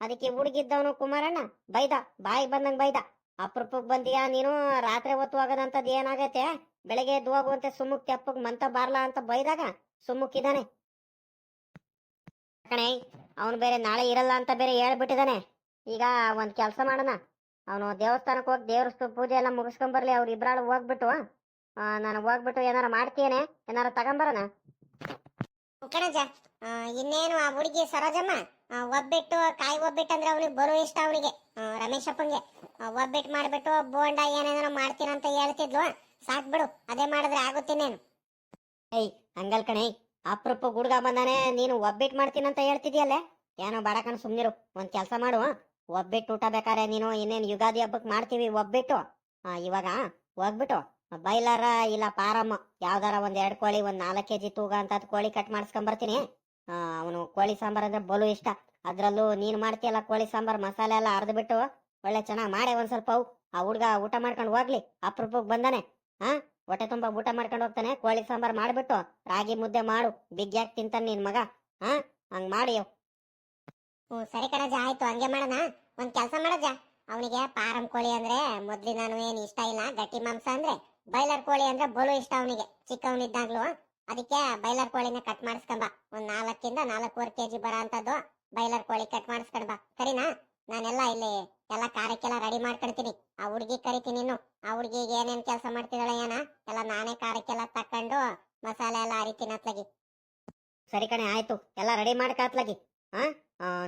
ಅದಕ್ಕೆ ಹುಡುಗಿದ್ದವನು ಕುಮಾರಣ್ಣ, ಬೈದ, ಬಾಯಿ ಬಂದಂಗ್ ಬೈದ. ಅಪ್ರೂಪಕ್ ಬಂದಿಯಾ ನೀನು? ರಾತ್ರಿ ಹೊತ್ತು ಹೋಗದಂತದ್ ಏನಾಗೈತೆ? ಬೆಳಗ್ಗೆ ಎದ್ದು ಹೋಗುವಂತೆ ಸುಮ್ಮಕ್ ತೆಪ್ಪಗ್ ಮಂತ ಬಾರ್ಲಾ ಅಂತ ಬೈದಾಗ ಸುಮ್ಮಕ್ಕಿದಾನೆ ಕಣೆ, ಅವನು ಬೇರೆ ನಾಳೆ ಇರಲ್ಲ ಅಂತ ಬೇರೆ ಹೇಳ್ಬಿಟ್ಟಿದಾನೆ. ಈಗ ಒಂದ್ ಕೆಲಸ ಮಾಡೋಣ. ಅವನು ದೇವಸ್ಥಾನಕ್ಕೆ ಹೋಗಿ ದೇವ್ರ ಪೂಜೆ ಎಲ್ಲ ಮುಗಿಸ್ಕೊಂಡ್ ಬರ್ಲಿ ಅವ್ರ ಇಬ್ರಾಳು ಹೋಗ್ಬಿಟ್ಟು ನಾನು ಹೋಗ್ಬಿಟ್ಟು ಏನಾರ ಮಾಡ್ತೀಯನೆ? ಏನಾರ ತಗೊಂಬರೋಣ? ಕಣಜ ಇನ್ನೇನು ಆ ಹುಡುಗಿ ಸರೋಜಮ್ಮ ಒಬ್ಬಿಟ್ಟು ಕಾಯಿ ಒಬ್ಬಿಟ್ಟು ಅಂದ್ರೆ ಅವನಿಗೆ ಬರೋ ಇಷ್ಟ ಅವನಿಗೆ. ರಮೇಶಪ್ಪಂಗೆ ಒಬ್ಬಿಟ್ಟು ಮಾಡ್ಬಿಟ್ಟು ಬೋಂಡ ಏನೇನೋ ಮಾಡ್ತೀನಂತ ಹೇಳ್ತಿದ್ಲು. ಸಾಕ್ ಬಿಡು ಅದೇ ಮಾಡಿದ್ರೆ ಆಗುತ್ತೇನೇನು ಏಯ್ ಹಂಗಲ್ ಕಣೆ. ಅಪ್ರೂಪ ಹುಡುಗ ಬಂದಾನೆ ನೀನು ಒಬ್ಬಿಟ್ಟು ಮಾಡ್ತೀನಂತ ಹೇಳ್ತಿದ್ಯಲ್ಲೇ? ಏನೋ ಬೇಡ ಸುಮ್ಮನಿರು ಸುಮ್ನಿರು ಒಂದ್ ಕೆಲಸ ಮಾಡು ಒಬ್ಬಿಟ್ಟು ಊಟ ಬೇಕಾರೆ ನೀನು ಇನ್ನೇನು ಯುಗಾದಿ ಹಬ್ಬಕ್ಕೆ ಮಾಡ್ತೀವಿ ಒಬ್ಬಿಟ್ಟು. ಇವಾಗ ಹೋಗ್ಬಿಟ್ಟು. ಬೈಲಾರ ಇಲ್ಲ ಪಾರಮ್ಮ, ಯಾವ್ದಾರ ಒಂದ್ ಎರಡು ಕೋಳಿ, ಒಂದ್ ನಾಲ್ಕು ಕೆಜಿ ತೂಗ ಅಂತ ಕೋಳಿ ಕಟ್ ಬರ್ತೀನಿ ಅವನು ಕೋಳಿ ಸಾಂಬಾರ್ ಅಂದ್ರೆ ಬಲು ಇಷ್ಟ. ಅದ್ರಲ್ಲೂ ನೀನ್ ಮಾಡ್ತೀಯಲ್ಲ ಕೋಳಿ ಸಾಂಬಾರ್, ಮಸಾಲೆ ಎಲ್ಲ ಅರ್ದ್ಬಿಟ್ಟು ಒಳ್ಳೆ ಚೆನ್ನಾಗ್ ಮಾಡಿ ಒಂದ್ ಸ್ವಲ್ಪ ಅವು. ಆ ಹುಡ್ಗ ಊಟ ಮಾಡ್ಕೊಂಡು ಹೋಗ್ಲಿ ಅಪ್ರೂಪಕ್ಕೆ ಬಂದಾನೆ. ಹಾ ಹೊಟ್ಟೆ ತುಂಬಾ ಊಟ ಮಾಡ್ಕೊಂಡು ಹೋಗ್ತಾನೆ, ಕೋಳಿ ಸಾಂಬಾರ್ ಮಾಡ್ಬಿಟ್ಟು ರಾಗಿ ಮುದ್ದೆ ಮಾಡು, ಬಿಗ್ಗ್ಯಾಕ್ ತಿಂತಾನೆ ನಿನ್ ಮಗ. ಹಾ ಹಂಗ್ ಮಾಡಿ ಹ್ಞೂ ಸರಿ ಕಣಜ ಆಯ್ತು, ಹಂಗೆ ಮಾಡೋಣ. ಒಂದ್ ಕೆಲಸ ಮಾಡಜ ಅವನಿಗೆ ಪಾರಂ ಕೋಳಿ ಅಂದ್ರೆ ಮೊದ್ಲಿನಾನು ಏನ್ ಇಷ್ಟ ಇಲ್ಲ, ಗಟ್ಟಿ ಮಾಂಸ ಅಂದ್ರೆ ಬೈಲರ್ ಕೋಳಿ ಅಂದ್ರೆ ಬಲು ಇಷ್ಟ ಅವನಿಗೆ. ಚಿಕ್ಕವನಿದ್ದಾಗ್ಲೂ. ಅದಕ್ಕೆ ಬೈಲರ್ ಕೋಳಿನ ಕಟ್ ಮಾಡಿಸ್ಕೊಂಬ ಒಂದ್ ನಾಲ್ಕಿಂದ ನಾಲ್ಕೂವರೆ ಕೆಜಿ ಬರೋ ಅಂತದ್ದು ಬೈಲರ್ ಕೋಳಿ ಕಟ್ ಮಾಡಿಸ್ಕೊಂಡ್ ಬಾ. ಸರಿನಾ? ನಾನೆಲ್ಲ ಇಲ್ಲಿ ಎಲ್ಲ ಕಾರ್ಯಕ್ಕೆಲ್ಲ ರೆಡಿ ಮಾಡ್ಕೊಳ್ತೀನಿ ಆ ಹುಡುಗಿ ಕರಿತೀನಿ ಇನ್ನು. ಆ ಹುಡುಗಿಗೆ ಏನೇನ್ ಕೆಲಸ ಮಾಡ್ತಿದ್ದಾಳೆ ಏನ? ಎಲ್ಲ ನಾನೇ ಕಾರ್ಯಕ್ಕೆಲ್ಲ ತಕೊಂಡು ಮಸಾಲೆ ಎಲ್ಲ ಅರಿತೀನಿ ಅತ್ಲಗಿ. ಸರಿ ಕಣೆ, ಆಯ್ತು. ಎಲ್ಲ ರೆಡಿ ಮಾಡ್ಕಾತ್ಲಗಿ ಹಾ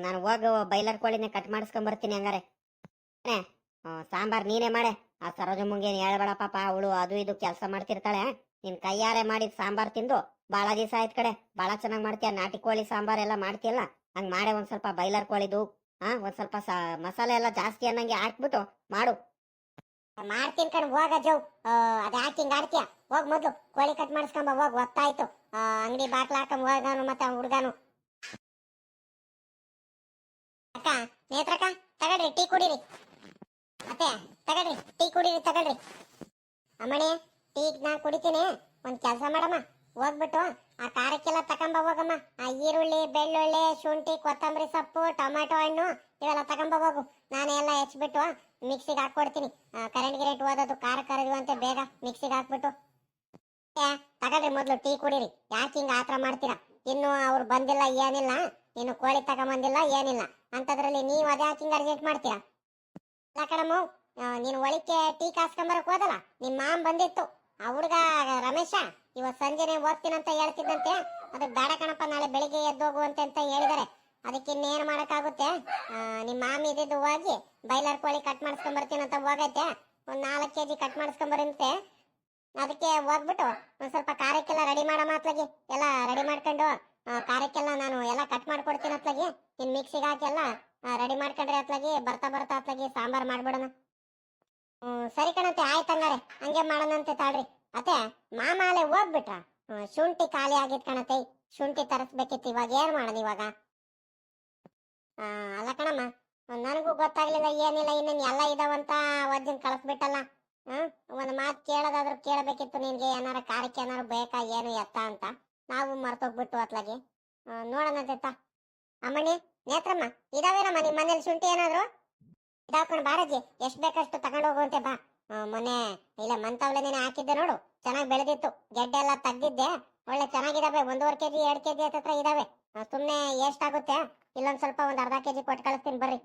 ನಾನು ಹೋಗ, ಬೈಲರ್ ಕೋಳಿನ ಕಟ್ ಮಾಡಿಸ್ಕೊಂಡ್ ಬರ್ತೀನಿ ಹಂಗಾರೆ. ಸಾಂಬಾರ್ ನೀನೇ ಮಾಡೆ. ಆ ಸರೋಜಮ್ಮಂಗೇನು ಹೇಳ್ಬೇಡ ಪಾಪ ಅವಳು ಅದು ಇದು ಕೆಲಸ ಮಾಡ್ತಿರ್ತಾಳೆ. ನಿನ್ ಕೈಯಾರೆ ಮಾಡಿದ ಸಾಂಬಾರ್ ತಿಂದು ಬಹಳ ದಿವಸ ಆಯ್ತ್ ಕಡೆ. ಬಹಳ ಚೆನ್ನಾಗ್ ಮಾಡ್ತೀಯ, ನಾಟಿ ಕೋಳಿ ಸಾಂಬಾರ್ ಎಲ್ಲ ಮಾಡ್ತಿಯಲ್ಲ? ಹಂಗ್ ಮಾಡೆ ಒಂದ್ ಸ್ವಲ್ಪ ಬೈಲರ್ ಕೋಳಿದು ಹಾ ಒಂದ್ ಸ್ವಲ್ಪ ಮಸಾಲೆ ಎಲ್ಲ ಜಾಸ್ತಿ ಅನ್ನಂಗೆ ಹಾಕ್ಬಿಟ್ಟು ಮಾಡು. ಮಾಡ್ತೀನಿ ಕಣ್, ಹೋಗ ಜವ್ ಅದ ಹಿಂಗ್ ಆಡ್ತೀಯ? ಹೋಗ್ ಮೊದ್ಲು ಕೋಳಿ ಕಟ್ ಮಾಡಿಸ್ಕೊಂಬ, ಹೋಗ್ ಗೊತ್ತಾಯ್ತು ಅಂಗಡಿ ಬಾಕ್ಲ ಹಾಕೊಂಡ್ ಹೋಗಾನು ಮತ್ತೆ ಹುಡ್ಗಾನು. ಅಕ್ಕ, ನೇತ್ರಕ್ಕ ತಗಡ್ರಿ ಟೀ ಕುಡೀರಿ. ಅತ್ತೆ ತಗಡ್ರಿ ಟೀ ಕುಡೀರಿ, ತಗೊಳ್ರಿ. ಅಮ್ಮಣಿ, ಟೀ ನಾ ಕುಡಿತೀನಿ. ಒಂದು ಕೆಲಸ ಮಾಡಮ್ಮ. ಹೋಗ್ಬಿಟ್ಟು ಆ ಖಾರಕ್ಕೆಲ್ಲ ತಗೊಂಬ ಹೋಗಮ್ಮ. ಆ ಈರುಳ್ಳಿ, ಬೆಳ್ಳುಳ್ಳಿ, ಶುಂಠಿ, ಕೊತ್ತಂಬರಿ ಸೊಪ್ಪು ಟೊಮ್ಯಾಟೊ ಹಣ್ಣು, ಇವೆಲ್ಲ ತಗೊಂಬ ಹೋಗು. ಎಲ್ಲ ಹೆಚ್ಚಿಬಿಟ್ಟು ಮಿಕ್ಸಿಗೆ ಹಾಕ್ಕೊಡ್ತೀನಿ. ಕರೆಂಟ್ ಗಿರೆಂಟ್ ಓದೋದು ಖಾರ ಅಂತ ಬೇಗ ಮಿಕ್ಸಿಗೆ ಹಾಕ್ಬಿಟ್ಟು. ಏ ಮೊದಲು ಟೀ ಕುಡೀರಿ. ಯಾಕೆ ಹಿಂಗೆ ಆತರ ಮಾಡ್ತೀರಾ? ಇನ್ನು ಅವ್ರು ಬಂದಿಲ್ಲ, ಏನಿಲ್ಲ. ಇನ್ನು ಕೋಳಿ ತಗೊಂಬಂದಿಲ್ಲ ಏನಿಲ್ಲ. ಅಂತದ್ರಲ್ಲಿ ನೀವು ಅದೇ ಯಾಕೆ ಅರ್ಜೆಂಟ್ ಮಾಡ್ತೀರಾ? ಇಲ್ಲ ನೀನ್ ಒಳಿಕೆ ಟೀ ಕಾಸ್ಕೊಂಬರಕ್ ಹೋದಲ್ಲ, ನಿಮ್ ಮಾಮ್ ಬಂದಿತ್ತು. ಆ ಹುಡುಗ ರಮೇಶ, ಇವತ್ ಸಂಜೆನೆ ಹೋಗ್ತೀನಂತ ಹೇಳ್ತಿದ್ದಂತೆ. ಅದು ಬೇಡ ಕಣಪ್ಪ, ನಾಳೆ ಬೆಳಿಗ್ಗೆ ಎದ್ದೋಗುವಂತೆ ಅಂತ ಹೇಳಿದಾರೆ. ಅದಕ್ಕೆ ಇನ್ನೇನ್ ಮಾಡಕ್ಕಾಗುತ್ತೆ? ನಿಮ್ ಮಾಮಿ ಇದ್ದಿದ್ದು ಹೋಗಿ ಬೈಲರ್ ಕೋಳಿ ಕಟ್ ಮಾಡಿಸ್ಕೊಂಬರ್ತೀನಂತ ಹೋಗೈತೆ. ಒಂದ್ ನಾಲ್ಕು ಕೆಜಿ ಕಟ್ ಮಾಡಿಸ್ಕೊಂಬರಂತೆ. ಅದಕ್ಕೆ ಹೋಗ್ಬಿಟ್ಟು ಒಂದ್ ಸ್ವಲ್ಪ ಕಾರ್ಯಕ್ಕೆಲ್ಲ ರೆಡಿ ಮಾಡೋ ಮಾತ್ಲಾಗಿ ಎಲ್ಲ ರೆಡಿ ಮಾಡ್ಕೊಂಡು ಕಾರ್ಯಕ್ಕೆಲ್ಲ ನಾನು ಎಲ್ಲ ಕಟ್ ಮಾಡ್ಕೊಡ್ತೀನಿ ಅತ್ಲಾಗಿ. ನಿನ್ ಮಿಕ್ಸಿಗೆ ಹಾಕಿ ಎಲ್ಲ ರೆಡಿ ಮಾಡ್ಕೊಂಡ್ರೆ ಅತ್ಲಾಗಿ, ಬರ್ತಾ ಬರ್ತಾ ಅತ್ಲಾಗಿ ಸಾಂಬಾರ್ ಮಾಡ್ಬಿಡೋಣ. ಹ್ಮ್ ಸರಿ ಕಣತೆ ಆಯ್ತು ಹಂಗಾರೆ. ಹಂಗೆ ಮಾಡೋಣಂತೆ ತಾಳ್ರಿ. ಅತ್ತೆ ಮಾಮಾಲೆ ಹೋಗ್ಬಿಟ್ರ? ಶುಂಠಿ ಖಾಲಿ ಆಗಿತ್ ಕಣತೆ ಶುಂಠಿ ತರಿಸ್ಬೇಕಿತ್ತು, ಇವಾಗ ಏನ್ ಮಾಡೋದು ಇವಾಗ? ಅಲ್ಲ ಕಣಮ್ಮ, ನನಗೂ ಗೊತ್ತಾಗ್ಲಿಲ್ಲ, ಏನಿಲ್ಲ, ಇನ್ನೇನು ಎಲ್ಲ ಇದಾವಂತ ವಜ್ಜನ್ ಕಳಿಸ್ಬಿಟ್ಟಲ್ಲ. ಹ್ಮ್ ಒಂದ್ ಮಾತ್ ಕೇಳೋದಾದ್ರೂ ಕೇಳಬೇಕಿತ್ತು ನಿನ್ಗೆ, ಏನಾರ ಕಾರ್ಯಕ್ಕೆ ಏನಾರು ಬೇಕಾ, ಏನು ಎತ್ತ ಅಂತ. ನಾವು ಮರ್ತೋಗ್ಬಿಟ್ಟು ಅತ್ಲಾಗಿ. ತಾ. ಅಮ್ಮಣ್ಣಿ ನೇತ್ರಮ್ಮ ಇದಾವೇನಮ್ಮ ನಿಮ್ಮ ಮನೇಲಿ ಶುಂಠಿ ಏನಾದ್ರು? ಇದಾಕೊಂಡು ಬಾರಜ್ಜಿ ಎಷ್ಟು ಬೇಕಷ್ಟು ತಗೊಂಡು ಹೋಗುವಂತೆ ಬಾ. ಮೊನ್ನೆ, ಇಲ್ಲ ಮಂತವ್ಲೆನೇ ಹಾಕಿದ್ದೆ ನೋಡು. ಚೆನ್ನಾಗಿ ಬೆಳೆದಿತ್ತು. ಗೆಡ್ಡೆ ಎಲ್ಲ ತೆಗ್ದಿದ್ದೆ. ಒಳ್ಳೆ ಚೆನ್ನಾಗಿದಾವೆ. ಒಂದೂವರೆ ಕೆಜಿ, ಎರಡ್ ಕೆಜಿ ಹತ್ರ ಇದಾವೆ. ಸುಮ್ಮನೆ ಎಷ್ಟಾಗುತ್ತೆ ಇಲ್ಲೊಂದು ಸ್ವಲ್ಪ ಒಂದು ಅರ್ಧ ಕೆಜಿ ಕೊಟ್ಟು ಕಳಿಸ್ತೀನಿ ಬರ್ರಿ.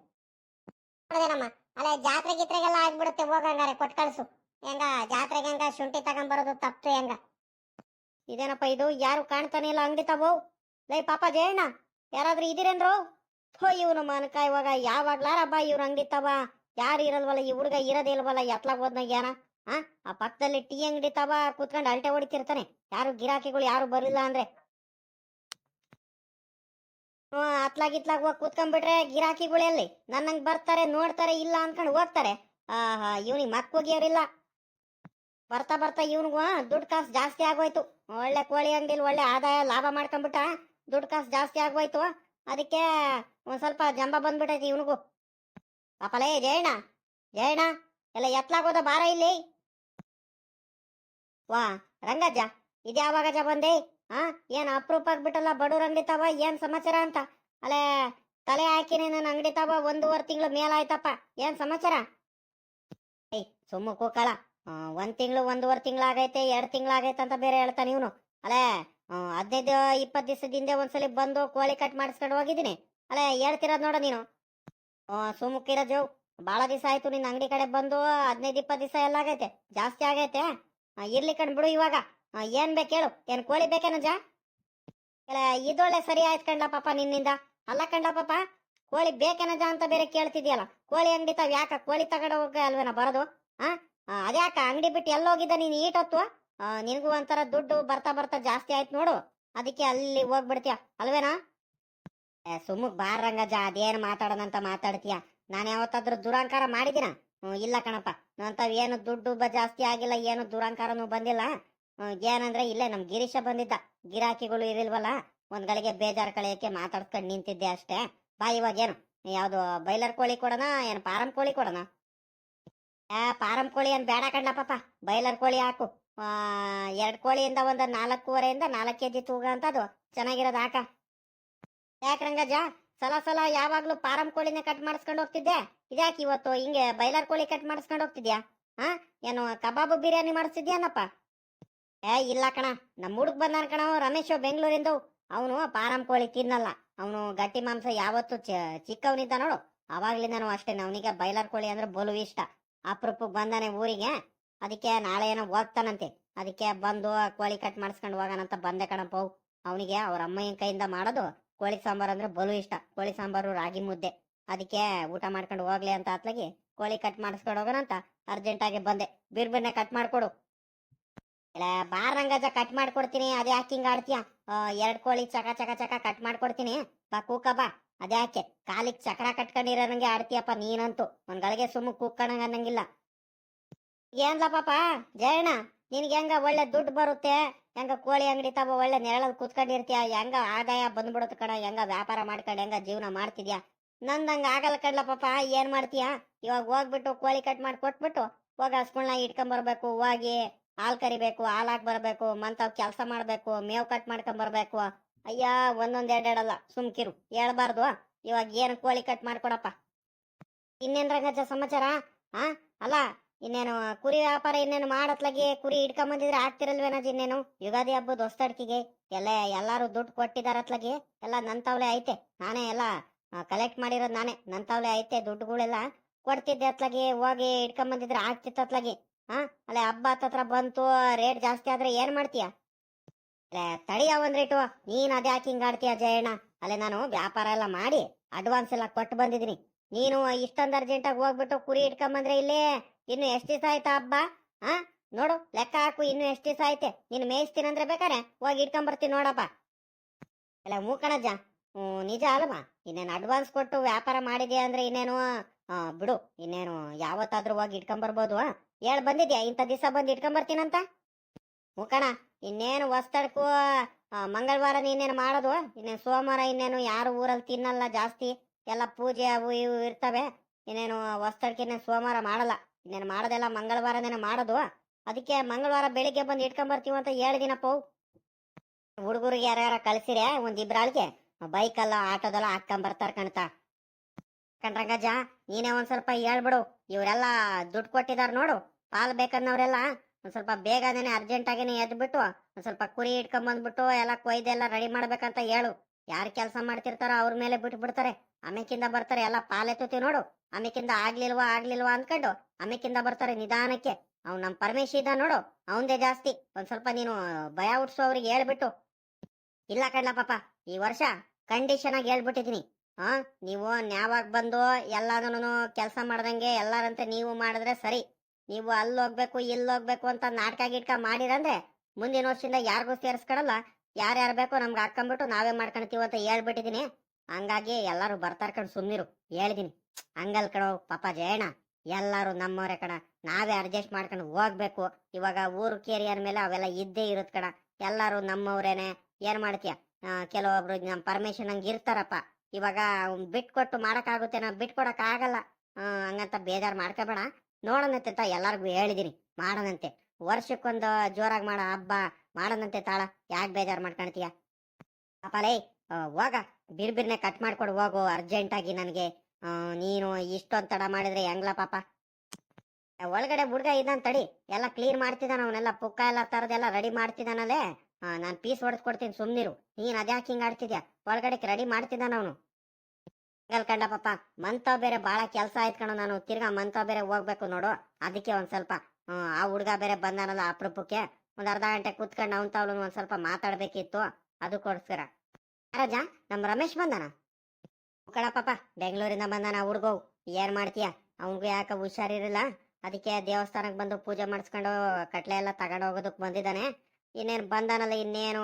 ಅದೇನಮ್ಮ ಅಲ್ಲೇ ಜಾತ್ರೆ ಗಿತ್ರೆಗೆಲ್ಲ ಆಗ್ಬಿಡುತ್ತೆ. ಹೋಗಂಗಾರೆ ಕೊಟ್ಟು ಕಳಿಸು. ಹೆಂಗ? ಜಾತ್ರೆಗೆ ಹೆಂಗ? ಶುಂಠಿ ತಗೊಂಬರೋದು ತಪ್ಪು ಹೆಂಗ? ಇದೇನಪ್ಪ ಇದು? ಯಾರು ಕಾಣ್ತಾನೆ ಇಲ್ಲ ಅಂಗಡಿ ತಗೋ? ಲೈ, ಪಾಪ ಜಯಣ್ಣ, ಯಾರಾದ್ರೂ ಇದೀರೇನ್ರು? ಹೋ ಇವನು ಮನಕ, ಇವಾಗ ಯಾವಾಗ್ಲಾರ ಬಾ ಇವ್ರ ಅಂಗಡಿ ತವ ಯಾರು ಇರಲ್ವಲ್ಲ, ಈ ಹುಡುಗ ಇರೋದೇ ಇಲ್ವಲ್ಲ ಎತ್ಲಾಗ ಹೋದ್ನಾಗ ಯಾರ? ಆ? ಆ ಪಕ್ಕದಲ್ಲಿ ಟೀ ಅಂಗಡಿ ತವ ಕೂತ್ಕೊಂಡು ಅಲ್ಟೆ ಹೊಡಿತಿರ್ತಾನೆ. ಯಾರು ಗಿರಾಕಿಗಳು, ಯಾರು ಬರಲಿಲ್ಲ ಅಂದ್ರೆ. ಹ್ಮ್ ಅತ್ಲಾಗ್ ಇತ್ಲಾಗ್ ಹೋಗಿ ಕೂತ್ಕೊಂಡ್ಬಿಟ್ರೆ ಗಿರಾಕಿಗಳು ಎಲ್ಲಿ? ನನ್ನಂಗ್ ಬರ್ತಾರೆ, ನೋಡ್ತಾರೆ, ಇಲ್ಲ ಅನ್ಕೊಂಡು ಹೋಗ್ತಾರೆ. ಆಹಾ, ಇವ್ನಿಗೆ ಮಕ್ ಹೋಗಿಯವ್ರಿಲ್ಲ ಬರ್ತಾ ಬರ್ತಾ ಇವ್ನಿಗೂ ದುಡ್ಡು ಕಾಸು ಜಾಸ್ತಿ ಆಗೋಯ್ತು. ಒಳ್ಳೆ ಕೋಳಿ ಅಂಗಡಿಲಿ ಒಳ್ಳೆ ಆದಾಯ ಲಾಭ ಮಾಡ್ಕೊಂಡ್ಬಿಟ್ಟ ದುಡ್ಡು ಕಾಸು ಜಾಸ್ತಿ ಆಗೋಯ್ತು. ಅದಕ್ಕೆ ಒಂದ್ ಸ್ವಲ್ಪ ಜಂಬ ಬಂದ್ಬಿಟ್ಟೈತಿ ಇವನಿಗೂ. ಪಾಪಲೇ ಜಯಣ್ಣ ಜಯಣ್ಣ ಎಲ್ಲ ಎತ್ಲಾಗೋದ ಬಾರ ಇಲ್ಲಿ. ವಾ ರಂಗಜ್ಜ ಇದ್ಯಾವಾಗಜ್ಜ ಬಂದೆ? ಆ ಏನ್ ಅಪ್ರೂಪ ಆಗ್ಬಿಟ್ಟಲ್ಲ ಬಡವ್ರ ಅಂಗಡಿ ತವ ಏನ್ ಸಮಾಚಾರ ಅಂತ? ಅಲೆ ತಲೆ ಹಾಕಿನಿ ನನ್ನ ಅಂಗಡಿ ತವ ಒಂದೂವರೆ ತಿಂಗಳು ಮೇಲಾಯ್ತಪ್ಪ ಏನ್ ಸಮಾಚಾರ? ಏಯ್ ಸುಮ್ಮ ಕೂಕಳ ಒಂದ್ ತಿಂಗಳು ಒಂದೂವರೆ ತಿಂಗಳಾಗೈತೆ ಎರಡ್ ತಿಂಗಳಾಗೈತೆ ಅಂತ ಬೇರೆ ಹೇಳ್ತಾನೆ ಇವನು. ಅಲ್ಲೇ ಆ, ಹದಿನೈದು ಇಪ್ಪತ್ತು ದಿವಸದ ಹಿಂದೆ ಒಂದ್ಸಲಿ ಬಂದು ಕೋಳಿ ಕಟ್ ಮಾಡಿಸ್ಕೊಂಡು ಹೋಗಿದ್ದೀನಿ. ಅಲ್ಲ ಹೇಳ್ತಿರೋದ್ ನೋಡ ನೀನು. ಸುಮುಕ್ಕಿರ ಜೋ ಭಾಳ ದಿವಸ ಆಯ್ತು ನಿನ್ನ ಅಂಗಡಿ ಕಡೆ ಬಂದು ಹದಿನೈದು ಇಪ್ಪತ್ತು ದಿವಸ ಎಲ್ಲ ಆಗೈತೆ. ಜಾಸ್ತಿ ಆಗೈತೆ. ಇರ್ಲಿ ಕಣ್ ಬಿಡು ಇವಾಗ. ಏನ್ ಬೇಕು ಹೇಳು. ಏನ್ ಕೋಳಿ ಬೇಕೇನಜ ಇಲ್ಲ ಇದೊಳ್ಳೆ ಸರಿ ಆಯ್ತು ಕಂಡ್ಲ ಪಾಪ ನಿನ್ನಿಂದ. ಅಲ್ಲ ಕಂಡ ಪಾಪ ಕೋಳಿ ಬೇಕೇನಜ ಅಂತ ಬೇರೆ ಕೇಳ್ತಿದ್ಯಲ್ಲ. ಕೋಳಿ ಅಂಗಡಿ ತಾವ್ ಯಾಕ ಕೋಳಿ ತಗೊಂಡು ಹೋಗ ಅಲ್ವೇನ ಬರೋದು? ಆ, ಅದ್ಯಾಕ ಅಂಗಡಿ ಬಿಟ್ಟು ಎಲ್ಲೋಗಿದ್ದ ನೀನು ಈಟೊತ್ತು? ನಿನ್ಗೂ ಒಂಥರ ದುಡ್ಡು ಬರ್ತಾ ಬರ್ತಾ ಜಾಸ್ತಿ ಆಯ್ತು ನೋಡು. ಅದಕ್ಕೆ ಅಲ್ಲಿ ಹೋಗ್ಬಿಡ್ತೀಯ? ಅಲ್ವೇನಾ? ಸುಮ್ಮಕ್ ಬಾರ್ ರಂಗಜ ಅದೇನು ಮಾತಾಡೋದಂತ ಮಾತಾಡ್ತೀಯ? ನಾನು ಯಾವತ್ತಾದ್ರೂ ದುರಾಂಕಾರ ಮಾಡಿದಿನ ಹ್ಞೂ ಇಲ್ಲ ಕಣಪ್ಪ. ನಂತವ್ ಏನು ದುಡ್ಡು ಜಾಸ್ತಿ ಆಗಿಲ್ಲ ಏನು ದುರಂಕಾರನೂ ಬಂದಿಲ್ಲ. ಏನಂದ್ರೆ ಇಲ್ಲೇ ನಮ್ ಗಿರೀಶ ಬಂದಿದ್ದ. ಗಿರಾಕಿಗಳು ಇರಿಲ್ವಲ್ಲ? ಒಂದ್ ಗಳಿಗೆ ಬೇಜಾರ್ ಕಳೆಯಕ್ಕೆ ಮಾತಾಡ್ಕೊಂಡು ನಿಂತಿದ್ದೆ ಅಷ್ಟೇ. ಬಾ ಇವಾಗ ಏನು? ಯಾವ್ದು ಬೈಲರ್ ಕೋಳಿ ಕೊಡೋಣ? ಏನ್ ಪಾರಂ ಕೋಳಿ ಕೊಡೋಣ? ಆ ಪಾರಂ ಕೋಳಿ ಏನ್ ಬೇಡ ಕಣ್ಣಪ್ಪ ಪಾಪ ಬೈಲರ್ ಕೋಳಿ ಹಾಕು. ಆ, ಎರಡ್ ಕೋಳಿಯಿಂದ ಒಂದು ನಾಲ್ಕೂವರೆಯಿಂದ ನಾಲ್ಕು ಕೆಜಿ ತೂಗ ಅಂತ ಅದು ಚೆನ್ನಾಗಿರೋದು ಹಾಕ ಯಾಕೆ ರಂಗಜ ಸಲ ಸಲ ಯಾವಾಗಲೂ ಪಾರಂ ಕೋಳಿನ ಕಟ್ ಮಾಡಿಸ್ಕೊಂಡು ಹೋಗ್ತಿದ್ದೆ. ಇದ್ಯಾಕೆ ಇವತ್ತು ಹಿಂಗೆ ಬೈಲರ್ ಕೋಳಿ ಕಟ್ ಮಾಡಿಸ್ಕೊಂಡು ಹೋಗ್ತಿದ್ಯಾ? ಹಾ ಏನು ಕಬಾಬ್ ಬಿರಿಯಾನಿ ಮಾಡಿಸ್ತಿದ್ಯಾನಪ್ಪ ಏ, ಇಲ್ಲ ಕಣ. ನಮ್ಮ ಹುಡುಗ ಬಂದಾನ ಕಣ, ರಮೇಶ್ ಬೆಂಗಳೂರಿಂದ. ಅವನು ಪಾರಂ ಕೋಳಿ ತಿನ್ನಲ್ಲ. ಅವನು ಗಟ್ಟಿ ಮಾಂಸ ಯಾವತ್ತು ಚಿಕ್ಕವನಿದ್ದ ನೋಡು. ಅವಾಗ್ಲಿಂದನೂ ಅಷ್ಟೇ. ಅವನಿಗೆ ಬೈಲರ್ ಕೋಳಿ ಅಂದ್ರೆ ಬಲು ಇಷ್ಟ. ಅಪರೂಪಕ್ಕೆ ಬಂದಾನೆ ಊರಿಗೆ. ಅದಕ್ಕೆ ನಾಳೆ ಏನೋ ಹೋಗ್ತಾನಂತೆ ಅದಕ್ಕೆ ಬಂದು ಕೋಳಿ ಕಟ್ ಮಾಡಿಸ್ಕೊಂಡು ಹೋಗೋಣಂತ ಬಂದೆ ಕಣಪ್ಪ ಅವನಿಗೆ ಅವ್ರ ಅಮ್ಮಯ್ಯನ ಕೈಯಿಂದ ಮಾಡೋದು ಕೋಳಿ ಸಾಂಬಾರು ಅಂದ್ರೆ ಬಲು ಇಷ್ಟ. ಕೋಳಿ ಸಾಂಬಾರು, ರಾಗಿ ಮುದ್ದೆ. ಅದಕ್ಕೆ ಊಟ ಮಾಡ್ಕೊಂಡು ಹೋಗ್ಲಿ ಅಂತ ಅತ್ಲಾಗಿ ಕೋಳಿ ಕಟ್ ಮಾಡಿಸ್ಕೊಂಡು ಹೋಗೋಣಂತ ಅರ್ಜೆಂಟ್ ಆಗಿ ಬಂದೆ. ಬಿರ್ಬಿರ್ನೆ ಕಟ್ ಮಾಡ್ಕೊಡು. ಇಲ್ಲ ಬಾರಂಗಜ ಕಟ್ ಮಾಡ್ಕೊಡ್ತೀನಿ. ಅದೇ ಯಾಕೆ ಹಿಂಗ ಆಡ್ತೀಯ? ಎರಡ್ ಕೋಳಿ ಚಕ ಚಕ ಚಕ ಕಟ್ ಮಾಡ್ಕೊಡ್ತೀನಿ. ಬಾ, ಕೂಕ ಬಾ. ಅದ್ಯಾಕೆ? ಕಾಲಿಗೆ ಚಕ್ರ ಕಟ್ಕೊಂಡಿರೋಂಗೆ ಆಡ್ತೀಯಪ್ಪ ನೀನಂತೂ. ಒಂದ್ಗಳಿಗೆ ಸುಮ್ಮ ಕೂಕ್ಕಣಂಗ ಅನ್ನಂಗಿಲ್ಲ. ಏನ್ಲ ಪಾಪ? ಜಯಣ್ಣ, ನಿನ್ಗೆ ಹೆಂಗ ಒಳ್ಳೆ ದುಡ್ಡು ಬರುತ್ತೆ? ಹೆಂಗ ಕೋಳಿ ಅಂಗಡಿ ತಬ ಒಳ್ಳೆ ನೆರಳಲ್ಲಿ ಕುತ್ಕೊಂಡಿರ್ತೀಯ? ಹೆಂಗ ಆದಾಯ ಬಂದ್ಬಿಡುತ್ತೆ ಕಣ? ಹೆಂಗ ವ್ಯಾಪಾರ ಮಾಡ್ಕೊಂಡು ಹೆಂಗ ಜೀವನ ಮಾಡ್ತಿದ್ಯಾ? ನಂದಂಗ ಆಗಲ್ಲ ಕಡ್ಲ ಪಾಪ, ಏನ್ ಮಾಡ್ತೀಯ? ಇವಾಗ ಹೋಗ್ಬಿಟ್ಟು ಕೋಳಿ ಕಟ್ ಮಾಡಿ ಕೊಟ್ಬಿಟ್ಟು ಹೋಗ ಹಸ್ಗಳನ್ನ ಇಟ್ಕೊಂಡ್ ಬರ್ಬೇಕು. ಹೋಗಿ ಹಾಲ್ ಕರಿಬೇಕು, ಹಾಲ್ ಹಾಕ್ ಬರ್ಬೇಕು ಮಂತಾವ್ ಕೆಲಸ ಮಾಡ್ಬೇಕು, ಮೇವ್ ಕಟ್ ಮಾಡ್ಕೊಂಡ್ ಬರ್ಬೇಕು. ಅಯ್ಯ, ಒಂದೊಂದ್ ಎರಡೆರಡಲ್ಲ ಸುಮ್ಕಿರು ಹೇಳ್ಬಾರ್ದು. ಇವಾಗ ಏನ್ ಕೋಳಿ ಕಟ್ ಮಾಡ್ಕೊಡಪ್ಪ? ಇನ್ನೇನ್ ರಂಗಜ್ಜ ಸಮಾಚಾರ? ಆ? ಅಲ್ಲ ಇನ್ನೇನು ಕುರಿ ವ್ಯಾಪಾರ ಇನ್ನೇನು ಮಾಡತ್ಲಾಗೆ ಕುರಿ ಇಟ್ಕೊಂಬಂದಿದ್ರೆ ಆಗ್ತಿರಲ್ವೇನೋ ಇನ್ನೇನು? ಯುಗಾದಿ ಹಬ್ಬದ ಹೊಸ್ತಡ್ಕಿಗೆ ಎಲ್ಲ ಎಲ್ಲಾರು ದುಡ್ಡು ಕೊಟ್ಟಿದಾರತ್ಲಾಗೆ ಎಲ್ಲ ನಂತವ್ಲೆ ಐತೆ. ನಾನೇ ಎಲ್ಲ ಕಲೆಕ್ಟ್ ಮಾಡಿರೋದು ನಾನೇ. ನಂತವ್ಲೆ ಐತೆ, ದುಡ್ಡುಗಳೆಲ್ಲ ಕೊಡ್ತಿದ್ದೆ ಅತ್ಲಾಗೆ. ಹೋಗಿ ಇಟ್ಕೊಂಬಂದಿದ್ರೆ ಆಗ್ತಿತ್ತು ಅತ್ಲಾಗೆ. ಹಾ ಅಲ್ಲೇ ಹಬ್ಬ ಹತ್ರ ಬಂತು ರೇಟ್ ಜಾಸ್ತಿ ಆದ್ರೆ ಏನ್ ಮಾಡ್ತೀಯ? ತಡಿಯ ಒಂದ್ ರೇಟು ನೀನ್ ಅದೇ ಹಾಕಿ ಹಿಂಗ್ ಆಡ್ತೀಯ ಜಯಣ್ಣ ಅಲ್ಲೇ ನಾನು ವ್ಯಾಪಾರ ಎಲ್ಲ ಮಾಡಿ ಅಡ್ವಾನ್ಸ್ ಎಲ್ಲ ಕೊಟ್ಟು ಬಂದಿದ್ದೀನಿ. ನೀನು ಇಷ್ಟೊಂದು ಅರ್ಜೆಂಟಾಗಿ ಹೋಗ್ಬಿಟ್ಟು ಕುರಿ ಇಟ್ಕೊಂಬಂದ್ರೆ ಇಲ್ಲೇ ಇನ್ನು ಎಷ್ಟು ದಿವಸ ಆಯ್ತಾ ಹಬ್ಬ? ಹಾ ನೋಡು, ಲೆಕ್ಕ ಹಾಕು, ಇನ್ನು ಎಷ್ಟು ದಿವಸ ಐತೆ? ನೀನು ಮೇಯಿಸ್ತೀನಂದ್ರೆ ಬೇಕಾರೆ? ಹೋಗಿ ಇಟ್ಕೊಂಬರ್ತೀನಿ ನೋಡಪ್ಪ. ಅಲ್ಲ ಮೂಕಣಜ್ಜ ಹ್ಞೂ, ನಿಜ ಅಲ್ವಾ? ಇನ್ನೇನು ಅಡ್ವಾನ್ಸ್ ಕೊಟ್ಟು ವ್ಯಾಪಾರ ಮಾಡಿದ್ಯಾ ಅಂದ್ರೆ ಇನ್ನೇನು ಬಿಡು, ಇನ್ನೇನು ಯಾವತ್ತಾದ್ರೂ ಹೋಗಿ ಇಟ್ಕೊಂಬರ್ಬೋದು ಹೇಳ್, ಬಂದಿದ್ಯಾ? ಇಂಥ ದಿವಸ ಬಂದು ಇಟ್ಕೊಂಬರ್ತೀನಂತ ಮುಖಣ ಇನ್ನೇನು ಹೊಸ್ತಡ್ಕು ಮಂಗಳವಾರ ಇನ್ನೇನು ಮಾಡೋದು? ಇನ್ನೇನು ಸೋಮವಾರ ಇನ್ನೇನು ಯಾರು ಊರಲ್ಲಿ ತಿನ್ನಲ್ಲ ಜಾಸ್ತಿ? ಎಲ್ಲ ಪೂಜೆ ಅವು ಇವು ಇರ್ತವೆ. ಇನ್ನೇನು ಹೊಸ್ತಡ್ಕಿನ್ನೇನು ಸೋಮವಾರ ಮಾಡಲ್ಲ. ಇನ್ನೇನು ಮಾಡೋದೆಲ್ಲ ಮಂಗಳವಾರನೇನು ಮಾಡೋದು? ಅದಕ್ಕೆ ಮಂಗಳವಾರ ಬೆಳಿಗ್ಗೆ ಬಂದು ಇಟ್ಕೊಂಬರ್ತೀವಿ ಅಂತ ಹೇಳಿದಿನಪ್ಪ ಹುಡುಗರಿಗೆ ಯಾರ್ಯಾರ ಕಳಿಸಿರೇ ಒಂದ್ ಇಬ್ರಾಳಿಗೆ ಬೈಕಲ್ಲ, ಆಟೋದೆಲ್ಲ ಹಾಕ್ಕೊಂಬರ್ತಾರೆ ಕಣ್ತ. ಕಣ್ರಂಗಜ್ಜ ನೀನೇ ಒಂದ್ ಸ್ವಲ್ಪ ಹೇಳ್ಬಿಡು, ಇವರೆಲ್ಲ ದುಡ್ಡು ಕೊಟ್ಟಿದಾರ ನೋಡು, ಪಾಲ್ ಬೇಕನ್ನೋರೆಲ್ಲ ಒಂದ್ ಸ್ವಲ್ಪ ಬೇಗನೆ ಅರ್ಜೆಂಟ್ ಆಗಿನೇ ಎದ್ಬಿಟ್ಟು, ಒಂದ್ ಸ್ವಲ್ಪ ಕುರಿ ಇಟ್ಕೊಂಡ್ ಬಂದ್ಬಿಟ್ಟು ಎಲ್ಲ ಕೊಯ್ದೆಲ್ಲ ರೆಡಿ ಮಾಡ್ಬೇಕಂತ ಹೇಳು. ಯಾರು ಕೆಲಸ ಮಾಡ್ತಿರ್ತಾರೋ ಅವ್ರ ಮೇಲೆ ಬಿಟ್ಟು ಬಿಡ್ತಾರೆ ಆಮೇಕಿಂದ ಬರ್ತಾರೆ, ಎಲ್ಲ ಪಾಲೆತ್ತೀವಿ ನೋಡು. ಆಮೇಕಿಂದ ಆಗ್ಲಿಲ್ವಾ ಆಗ್ಲಿಲ್ವಾ ಅನ್ಕೊಂಡು ಆಮೇಕಿಂದ ಬರ್ತಾರೆ ನಿಧಾನಕ್ಕೆ. ಅವ್ನು ನಮ್ ಪರಮೇಶ್ ಇದ್ದ ನೋಡು ಅವಂದೇ ಜಾಸ್ತಿ. ಒಂದ್ ಸ್ವಲ್ಪ ನೀನು ಭಯ ಹುಟ್ಸೋ ಅವ್ರಿಗೆ ಹೇಳ್ಬಿಟ್ಟು. ಇಲ್ಲ ಕಣ್ಣ ಪಾಪ ಈ ವರ್ಷ ಕಂಡೀಷನ್ ಆಗಿ ಹೇಳ್ಬಿಟ್ಟಿದೀನಿ. ಹಾ ನೀವು ನ್ಯಾವಾಗ ಬಂದು ಎಲ್ಲಾನು ಕೆಲಸ ಮಾಡ್ದಂಗೆ ಎಲ್ಲಾರಂತೆ ನೀವು ಮಾಡಿದ್ರೆ ಸರಿ. ನೀವು ಅಲ್ಲಿ ಹೋಗ್ಬೇಕು, ಇಲ್ಲಿ ಹೋಗ್ಬೇಕು ಅಂತ ನಾಟಕ ಗಿಟ್ಕ ಮಾಡಿರಂದ್ರೆ ಮುಂದಿನ ವರ್ಷದಿಂದ ಯಾರಿಗೂ ಸೇರಿಸ್ಕೊಡಲ್ಲ ಯಾರ್ಯಾರು ಬೇಕೋ ನಮ್ಗೆ ಹಾಕೊಂಡ್ಬಿಟ್ಟು ನಾವೇ ಮಾಡ್ಕೊಳ್ತೀವಿ ಅಂತ ಹೇಳ್ಬಿಟ್ಟಿದೀನಿ. ಹಂಗಾಗಿ ಎಲ್ಲರೂ ಬರ್ತಾರ್ಕೊಂಡು ಸುಮ್ಮನಿರು ಹೇಳಿದೀನಿ. ಹಂಗಲ್ ಕಣೋ, ಪಾಪ ಜಯಣ್ಣ, ಎಲ್ಲಾರು ನಮ್ಮವ್ರೆ ಕಣ, ನಾವೇ ಅಡ್ಜಸ್ಟ್ ಮಾಡ್ಕೊಂಡು ಹೋಗ್ಬೇಕು. ಇವಾಗ ಊರು ಕೇರಿಯರ್ ಮೇಲೆ ಅವೆಲ್ಲ ಇದ್ದೇ ಇರುತ್ತೆ ಕಣ, ಎಲ್ಲಾರು ನಮ್ಮವ್ರೇನೆ. ಏನ್ ಮಾಡ್ತೀಯ? ಕೆಲವೊಬ್ರು ನಮ್ ಪರ್ಮಿಷನ್ ಹಂಗ ಇರ್ತಾರಪ್ಪ. ಇವಾಗ ಬಿಟ್ಕೊಟ್ಟು ಮಾಡಕ್ಕಾಗುತ್ತೆ ನಾ ಬಿಟ್ಕೊಡಕ್ ಆಗಲ್ಲ ಹಂಗಂತ ಬೇಜಾರ್ ಮಾಡ್ಕೋಬೇಡ. ನೋಡೋಣಂತೆ ತಾ ಎಲ್ಲಾರ್ಗು ಹೇಳಿದೀನಿ, ಮಾಡೋಣಂತೆ. ವರ್ಷಕ್ಕೊಂದು ಜೋರಾಗಿ ಮಾಡೋ ಹಬ್ಬ, ಮಾಡೋಣಂತೆ ತಾಳ. ಯಾಕೆ ಬೇಜಾರ್ ಮಾಡ್ಕೊಳ್ತೀಯ? ಪಾಪಲೇ ಹೋಗ, ಬಿರ್ಬಿರ್ನೆ ಕಟ್ ಮಾಡ್ಕೊಡು ಹೋಗು ಅರ್ಜೆಂಟ್ ಆಗಿ ನನಗೆ. ನೀನು ಇಷ್ಟೊಂದು ತಡ ಮಾಡಿದ್ರೆ ಹೆಂಗ್ಲ ಪಾಪ? ಒಳಗಡೆ ಹುಡ್ಗ ಇದ್ದಾನ ತಡಿ. ಎಲ್ಲ ಕ್ಲೀನ್ ಮಾಡ್ತಿದ್ದಾನ ಅವನೆಲ್ಲ ಪುಕ್ಕ ಎಲ್ಲ ತರದೆಲ್ಲ ರೆಡಿ ಮಾಡ್ತಿದ್ದಾನಲ್ಲೇ ನಾನು ಪೀಸ್ ಹೊಡೆಸ್ಕೊಡ್ತೀನಿ ಸುಮ್ನಿರು ನೀನ್ ಅದ್ಯಾಕೆ ಹಿಂಗ್ ಆಡ್ತಿದ್ಯಾ? ಒಳಗಡೆ ರೆಡಿ ಮಾಡ್ತಿದ್ದಾನ ಅವನು. ಕಂಡ ಪಾಪ ಮಂತವ್ ಬೇರೆ ಬಹಳ ಕೆಲಸ ಆಯ್ತು ಕಣ ನಾನು. ತಿರ್ಗಾ ಮಂತವ್ ಬೇರೆ ಹೋಗ್ಬೇಕು ನೋಡು. ಅದಕ್ಕೆ ಒಂದ್ ಸ್ವಲ್ಪ ಆ, ಹುಡ್ಗ ಬೇರೆ ಬಂದಾನಲ್ಲ ಅಪರೂಪಕ್ಕೆ. ಒಂದ್ ಅರ್ಧ ಗಂಟೆ ಕೂತ್ಕೊಂಡು ಅವನ್ ತಾವ್ಲು ಒಂದ್ ಸ್ವಲ್ಪ ಮಾತಾಡ್ಬೇಕಿತ್ತು. ಅದಕ್ಕೋಸ್ಕರ ರಾಜ ನಮ್ ರಮೇಶ್ ಬಂದಾನ? ಕಣ ಪಾಪ ಬೆಂಗಳೂರಿಂದ ನಾ ಹುಡ್ಗವ್ ಏನ್ ಮಾಡ್ತೀಯ? ಅವನ್ಗೂ ಯಾಕ ಹುಷಾರಿರಲಿಲ್ಲ? ಅದಕ್ಕೆ ದೇವಸ್ಥಾನಕ್ಕೆ ಬಂದು ಪೂಜೆ ಮಾಡಿಸ್ಕೊಂಡು ಕಟ್ಲೆ ಎಲ್ಲ ತಗೊಂಡು ಹೋಗೋದಕ್ಕೆ ಬಂದಿದ್ದಾನೆ. ಇನ್ನೇನು ಬಂದಾನಲ್ಲ ಇನ್ನೇನು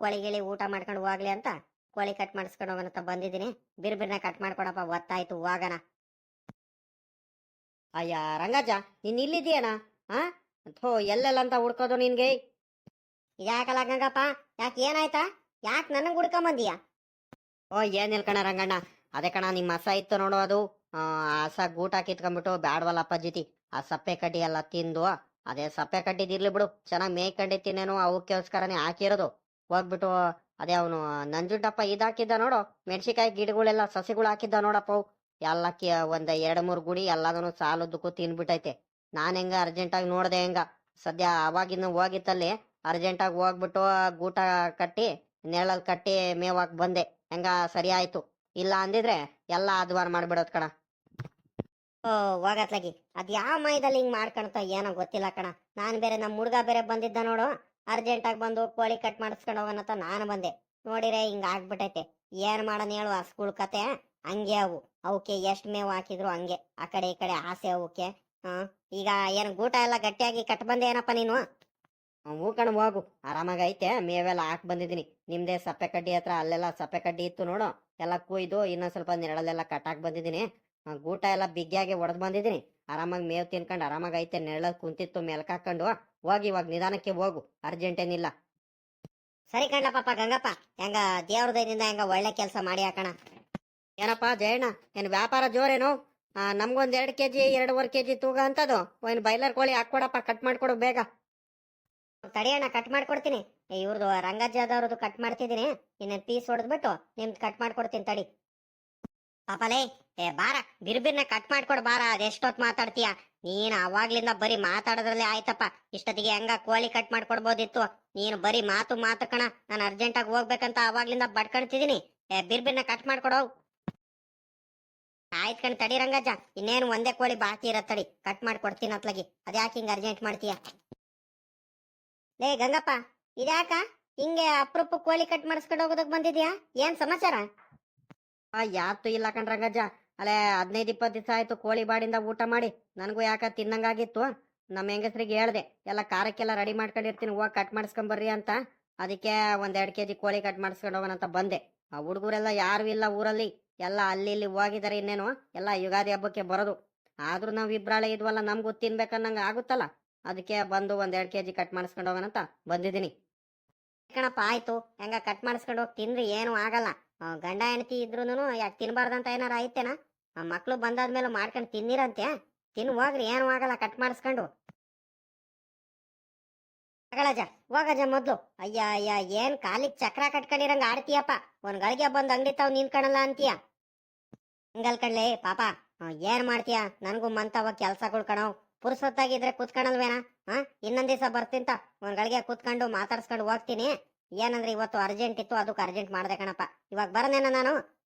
ಕೋಳಿ ಗಿಳಿ ಊಟ ಮಾಡ್ಕೊಂಡು ಹೋಗ್ಲಿ ಅಂತ ಕೋಳಿ ಕಟ್ ಮಾಡಿಸ್ಕೊಂಡು ಹೋಗೋಣ ಬಂದಿದ್ದೀನಿ. ಬಿರ್ಬಿರ್ನ ಕಟ್ ಮಾಡ್ಕೊಡಪ್ಪ ಒತ್ತಾಯ್ತು ಹೋಗಣ. ಅಯ್ಯ, ರಂಗಜ್ಜ, ನೀನ್ ಇಲ್ಲಿದೀಯನ ಹಾ ಎಲ್ಲೆಲ್ಲ ಅಂತ ಹುಡ್ಕೋದು ನಿನ್ಗೆ? ಯಾಕಲ್ಲ ಗಂಗಪ್ಪ, ಯಾಕೆ ಏನಾಯ್ತಾ? ಯಾಕೆ ನನಗೆ ಹುಡ್ಕೊಂಬಂದೀಯ? ಓ ಏನಿಲ್ಲ ಕಣ ರಂಗಣ್ಣ? ಅದೇ ಕಣ ನಿಮ್ಮ ಹಸ ಇತ್ತು ನೋಡು ಅದು. ಹಸ ಗೂಟ ಕಿತ್ಕೊಂಡ್ಬಿಟ್ಟು ಬ್ಯಾಡ್ವಲ್ಲ ಅಪ್ಪಾಜಿತಿ. ಆ ಸಪ್ಪೆ ಕಡ್ಡಿ ಎಲ್ಲ ತಿಂದು, ಅದೇ ಸಪ್ಪೆ ಕಡ್ಡಿದ್ ಇರ್ಲಿ ಬಿಡು. ಚೆನ್ನಾಗಿ ಮೇಯ್ಕೊಂಡಿರ್ತೀನೇನೋ ಅವಕ್ಕೋಸ್ಕರನೇ ಹಾಕಿರೋದು. ಹೋಗ್ಬಿಟ್ಟು, ಅದೇ ಅವನು, ನಂಜುಂಡಪ್ಪ ಇದಾಕಿದ್ದ ನೋಡು. ಮೆಣಸಿಕಾಯಿ ಗಿಡಗಳೆಲ್ಲ, ಸಸಿಗಳು ಹಾಕಿದ್ದ ನೋಡಪ್ಪ ಎಲ್ಲ ಕಿ ಒಂದ್ ಎರಡ್ ಮೂರ್ ಗುಡಿ ಎಲ್ಲದನ್ನು ಸಾಲದಕ್ಕೂ ತಿನ್ಬಿಟ್ಟೈತೆ. ನಾನ್ ಹೆಂಗ ಅರ್ಜೆಂಟಾಗಿ ನೋಡ್ದೆ ಹೆಂಗ? ಸದ್ಯ ಅವಾಗಿನ ಹೋಗಿತ್ತಲ್ಲಿ. ಅರ್ಜೆಂಟಾಗಿ ಹೋಗ್ಬಿಟ್ಟು ಗೂಟ ಕಟ್ಟಿ ನೆರಳಲ್ಲಿ ಕಟ್ಟಿ ಮೇವಾಕ್ ಬಂದೆ. ಹೆಂಗ ಸರಿ ಆಯ್ತು. ಇಲ್ಲ ಅಂದಿದ್ರೆ ಎಲ್ಲ ಅದ್ವಾರ ಮಾಡ್ಬಿಡೋದ್ ಕಣ. ಓ, ಹೋಗತ್ಲಾಗಿ. ಅದ್ ಯಾವ ಮೈದಲ್ಲಿ ಹಿಂಗ್ ಮಾಡ್ಕಣ್ತ ಏನೋ ಗೊತ್ತಿಲ್ಲ ಕಣ. ನಾನ್ ಬೇರೆ ನಮ್ ಹುಡ್ಗ ಬೇರೆ ಬಂದಿದ್ದ ನೋಡು. ಅರ್ಜೆಂಟ್ ಆಗಿ ಬಂದು ಕೋಳಿ ಕಟ್ ಮಾಡಿಸ್ಕೊಂಡು ಹೋಗೋಣಂತ ನಾನು ಬಂದೆ. ನೋಡಿರೆ ಹಿಂಗ ಆಗ್ಬಿಟೈತೆ. ಏನ್ ಮಾಡನ್ ಹೇಳು ಸ್ಕೂಲ್ ಕತೆ? ಹಂಗೆ ಅವು. ಅವಕ್ಕೆ ಎಷ್ಟ್ ಮೇವು ಹಾಕಿದ್ರು ಹಂಗೆ. ಆ ಕಡೆ ಈ ಕಡೆ ಆಸೆ ಅವಕ್ಕೆ ಹಾ, ಈಗ ಏನ್ ಗೂಟ ಎಲ್ಲ ಗಟ್ಟಿಯಾಗಿ ಕಟ್ ಬಂದೆ ಏನಪ್ಪ ನೀನು? ಹ್ಞೂ ಕಣ ಹೋಗು ಆರಾಮಾಗೈತೆ ಮೇವೆಲ್ಲ ಹಾಕ್ ಬಂದಿದ್ದೀನಿ. ನಿಮ್ದೇ ಸಪ್ಪೆ ಕಡ್ಡಿ ಹತ್ರ ಅಲ್ಲೆಲ್ಲ ಸಪ್ಪೆ ಕಡ್ಡಿ ಇತ್ತು ನೋಡು, ಎಲ್ಲ ಕುಯ್ದು ಇನ್ನೊಂದು ಸ್ವಲ್ಪ ನೆರಳಲ್ಲೆಲ್ಲ ಕಟ್ಟಾಕ್ ಬಂದಿದ್ದೀನಿ. ಗೂಟ ಎಲ್ಲ ಬಿಗ್ಗಿಯಾಗಿ ಒಡೆದ್ ಬಂದಿದ್ದೀನಿ. ಆರಾಮಾಗಿ ಮೇವು ತಿನ್ಕೊಂಡು ಆರಾಮಾಗೈತೆ ನೆರಳಲ್ಲಿ ಕುಂತಿತ್ತು ಮೆಲ್ಕ್ ಹಾಕೊಂಡು ಹೋಗಿ ಇವಾಗ ನಿಧಾನಕ್ಕೆ ಹೋಗು, ಅರ್ಜೆಂಟ್ ಏನಿಲ್ಲ. ಸರಿ ಕಣ್ಣ ಪಾಪ ಗಂಗಪ್ಪ, ಹೆಂಗ ದೇವ್ರ ದಯದಿಂದ ಹೆಂಗ ಒಳ್ಳೆ ಕೆಲಸ ಮಾಡಿ ಹಾಕಣ. ಏನಪ್ಪ, ಜಯಣ್ಣ, ಏನ್ ವ್ಯಾಪಾರ ಜೋರೇನು? ನಮ್ಗೊಂದ್ ಎರಡ್ ಕೆಜಿ, ಎರಡೂವರೆ ಕೆಜಿ ತೂಗ ಅಂತದು. ಒಂದು ಬೈಲರ್ ಕೋಳಿ ಹಾಕೊಡಪ್ಪ ಕಟ್ ಮಾಡ್ಕೊಡು ಬೇಗ. ತಡಿಯಣ್ಣ ಕಟ್ ಮಾಡ್ಕೊಡ್ತೀನಿ. ಇವ್ರದ್ದು ರಂಗಜ್ಜಾದವ್ರದ್ದು ಕಟ್ ಮಾಡ್ತಿದ್ದೀನಿ. ಇನ್ನ ಪೀಸ್ ಹೊಡೆದ್ಬಿಟ್ಟು ನಿಮ್ದು ಕಟ್ ಮಾಡ್ಕೊಡ್ತೀನಿ ತಡಿ. ಪಾಪಲೇ, ಏ, ಬಾರ. ಬಿರ್ಬಿರ್ನ ಕಟ್ ಮಾಡ್ಕೊಡ್ ಬಾರ. ಅದೆಷ್ಟೊತ್ ಮಾತಾಡ್ತೀಯ? ನೀನ್ ಅವಾಗ್ಲಿಂದ ಬರೀ ಮಾತಾಡೋದ್ರಲ್ಲೇ ಆಯ್ತಪ್ಪ. ಇಷ್ಟೊತ್ತಿಗೆ ಹೆಂಗ ಕೋಳಿ ಕಟ್ ಮಾಡ್ಕೊಡ್ಬೋದಿತ್ತು? ನೀನು ಬರೀ ಮಾತು ಮಾತು ಕಣ. ನಾನು ಅರ್ಜೆಂಟ್ ಆಗಿ ಹೋಗ್ಬೇಕಂತ ಅವಾಗ್ಲಿಂದ ಬಡ್ಕಣ್ತಿದೀನಿ ಏ, ಬಿರ್ಬಿರ್ನ ಕಟ್ ಮಾಡ್ಕೊಡೋ ಆಯ್ತ್ ಕಣ್, ತಡಿ ರಂಗಜ್ಜ. ಇನ್ನೇನು ಒಂದೇ ಕೋಳಿ ಬಾಕಿ ಇರತ್ತಡಿ ಕಟ್ ಮಾಡ್ಕೊಡ್ತೀನಿ ಅತ್ಲಗಿ. ಅದ್ಯಾಕೆ ಹಿಂಗ ಅರ್ಜೆಂಟ್ ಮಾಡ್ತೀಯ? ಲೇ ಗಂಗಪ್ಪ, ಇದ್ಯಾಕ? ಹಿಂಗೆ ಅಪ್ರೂಪ ಕೋಳಿ ಕಟ್ ಮಾಡಿಸ್ಕೊಂಡು ಹೋಗೋದಕ್ ಬಂದಿದ್ಯಾ? ಏನ್ ಸಮಾಚಾರ? ಆ ಯಾತು ಇಲ್ಲ ಕಣ್ ರಂಗಜ್ಜ ಅಲ್ಲೇ ಹದಿನೈದು, ಇಪ್ಪತ್ತು ದಿವಸ ಆಯ್ತು ಕೋಳಿ ಬಾಡಿಂದ ಊಟ ಮಾಡಿ. ನನಗೂ ಯಾಕ ತಿನ್ನಂಗಾಗಿತ್ತು? ನಮ್ಮ ಹೆಂಗಸ್ರಿಗೆ ಹೇಳ್ದೆ, ಎಲ್ಲ ಖಾರಕ್ಕೆಲ್ಲ ರೆಡಿ ಮಾಡ್ಕೊಂಡಿರ್ತೀನಿ ಹೋಗಿ ಕಟ್ ಮಾಡಿಸ್ಕೊಂಡ್ ಬರ್ರಿ ಅಂತ. ಅದಕ್ಕೆ ಒಂದ್ ಎರಡು ಕೆಜಿ ಕೋಳಿ ಕಟ್ ಮಾಡಿಸ್ಕೊಂಡು ಹೋಗೋಣ ಅಂತ ಬಂದೆ. ಆ ಹುಡುಗರೆಲ್ಲ ಯಾರು ಇಲ್ಲ ಊರಲ್ಲಿ. ಎಲ್ಲ ಅಲ್ಲಿ ಇಲ್ಲಿ ಹೋಗಿದಾರೆ ಇನ್ನೇನು. ಎಲ್ಲ ಯುಗಾದಿ ಹಬ್ಬಕ್ಕೆ ಬರೋದು. ಆದ್ರೂ ನಾವು ಇಬ್ರಾಳೆ ಇದ್ವಲ್ಲ, ನಮ್ಗೂ ತಿನ್ಬೇಕನ್ನಂಗ ಆಗುತ್ತಲ್ಲ? ಅದಕ್ಕೆ ಬಂದು ಒಂದ್ ಎರಡ್ ಕೆಜಿ ಕಟ್ ಮಾಡಿಸ್ಕೊಂಡು ಹೋಗೋಣ ಅಂತ ಬಂದಿದ್ದೀನಿ. ಕಣಪ್ಪ, ಆಯ್ತು. ಹೆಂಗ ಕಟ್ ಮಾಡಿಸ್ಕೊಂಡು ಹೋಗಿ ತಿಂದ್ರೆ ಏನು ಆಗಲ್ಲ. ಗಂಡ ಹೆಂಡತಿ ಇದ್ರೂನು ಯಾಕೆ ತಿನ್ಬಾರ್ದಂತ ಏನಾರ ಐತೆನಾ? ಮಕ್ಳು ಬಂದಾದ್ಮೇಲೆ ಮಾಡ್ಕೊಂಡು ತಿನ್ನಿರಂತೆ. ತಿನ್ ಹೋಗ್ರಿ, ಏನು ಆಗಲ್ಲ ಕಟ್ ಮಾಡಿಸ್ಕೊಂಡು. ಆಗಲ್ಲಜ ಹೋಗಜ ಮೊದ್ಲು. ಅಯ್ಯ ಅಯ್ಯ, ಏನ್ ಕಾಲಿಗೆ ಚಕ್ರ ಕಟ್ಕೊಂಡಿರಂಗ ಆಡ್ತೀಯಪ್ಪ. ಒಂದ್ ಗಳಿಗೆ ಬಂದ್ ಅಂಗಡಿ ತಾವ್ ಕಣಲ್ಲ ಅಂತೀಯ. ಹಂಗಲ್ ಪಾಪ ಏನ್ ಮಾಡ್ತೀಯ? ನನ್ಗೂ ಮಂತವ ಕೆಲ್ಸಗಳು ಕಣವ್ ಪುರ್ಸೊತ್ತಾಗಿದ್ರೆ ಕೂತ್ಕೊಳಲ್ವೇನ ಹಾ ಇನ್ನೊಂದ್ ದಿವಸ ಬರ್ತಿಂತ ಒಂದ್ ಗಳಿಗೆ ಕೂತ್ಕೊಂಡು ಮಾತಾಡ್ಸ್ಕೊಂಡು ಹೋಗ್ತೀನಿ. ಏನಂದ್ರೆ ಇವತ್ತು ಅರ್ಜೆಂಟ್ ಇತ್ತು, ಅದಕ್ಕೆ ಅರ್ಜೆಂಟ್ ಮಾಡ್ದೆ ಕಣಪ್ಪ. ಇವಾಗ ಬರನೇನ ನಾನು?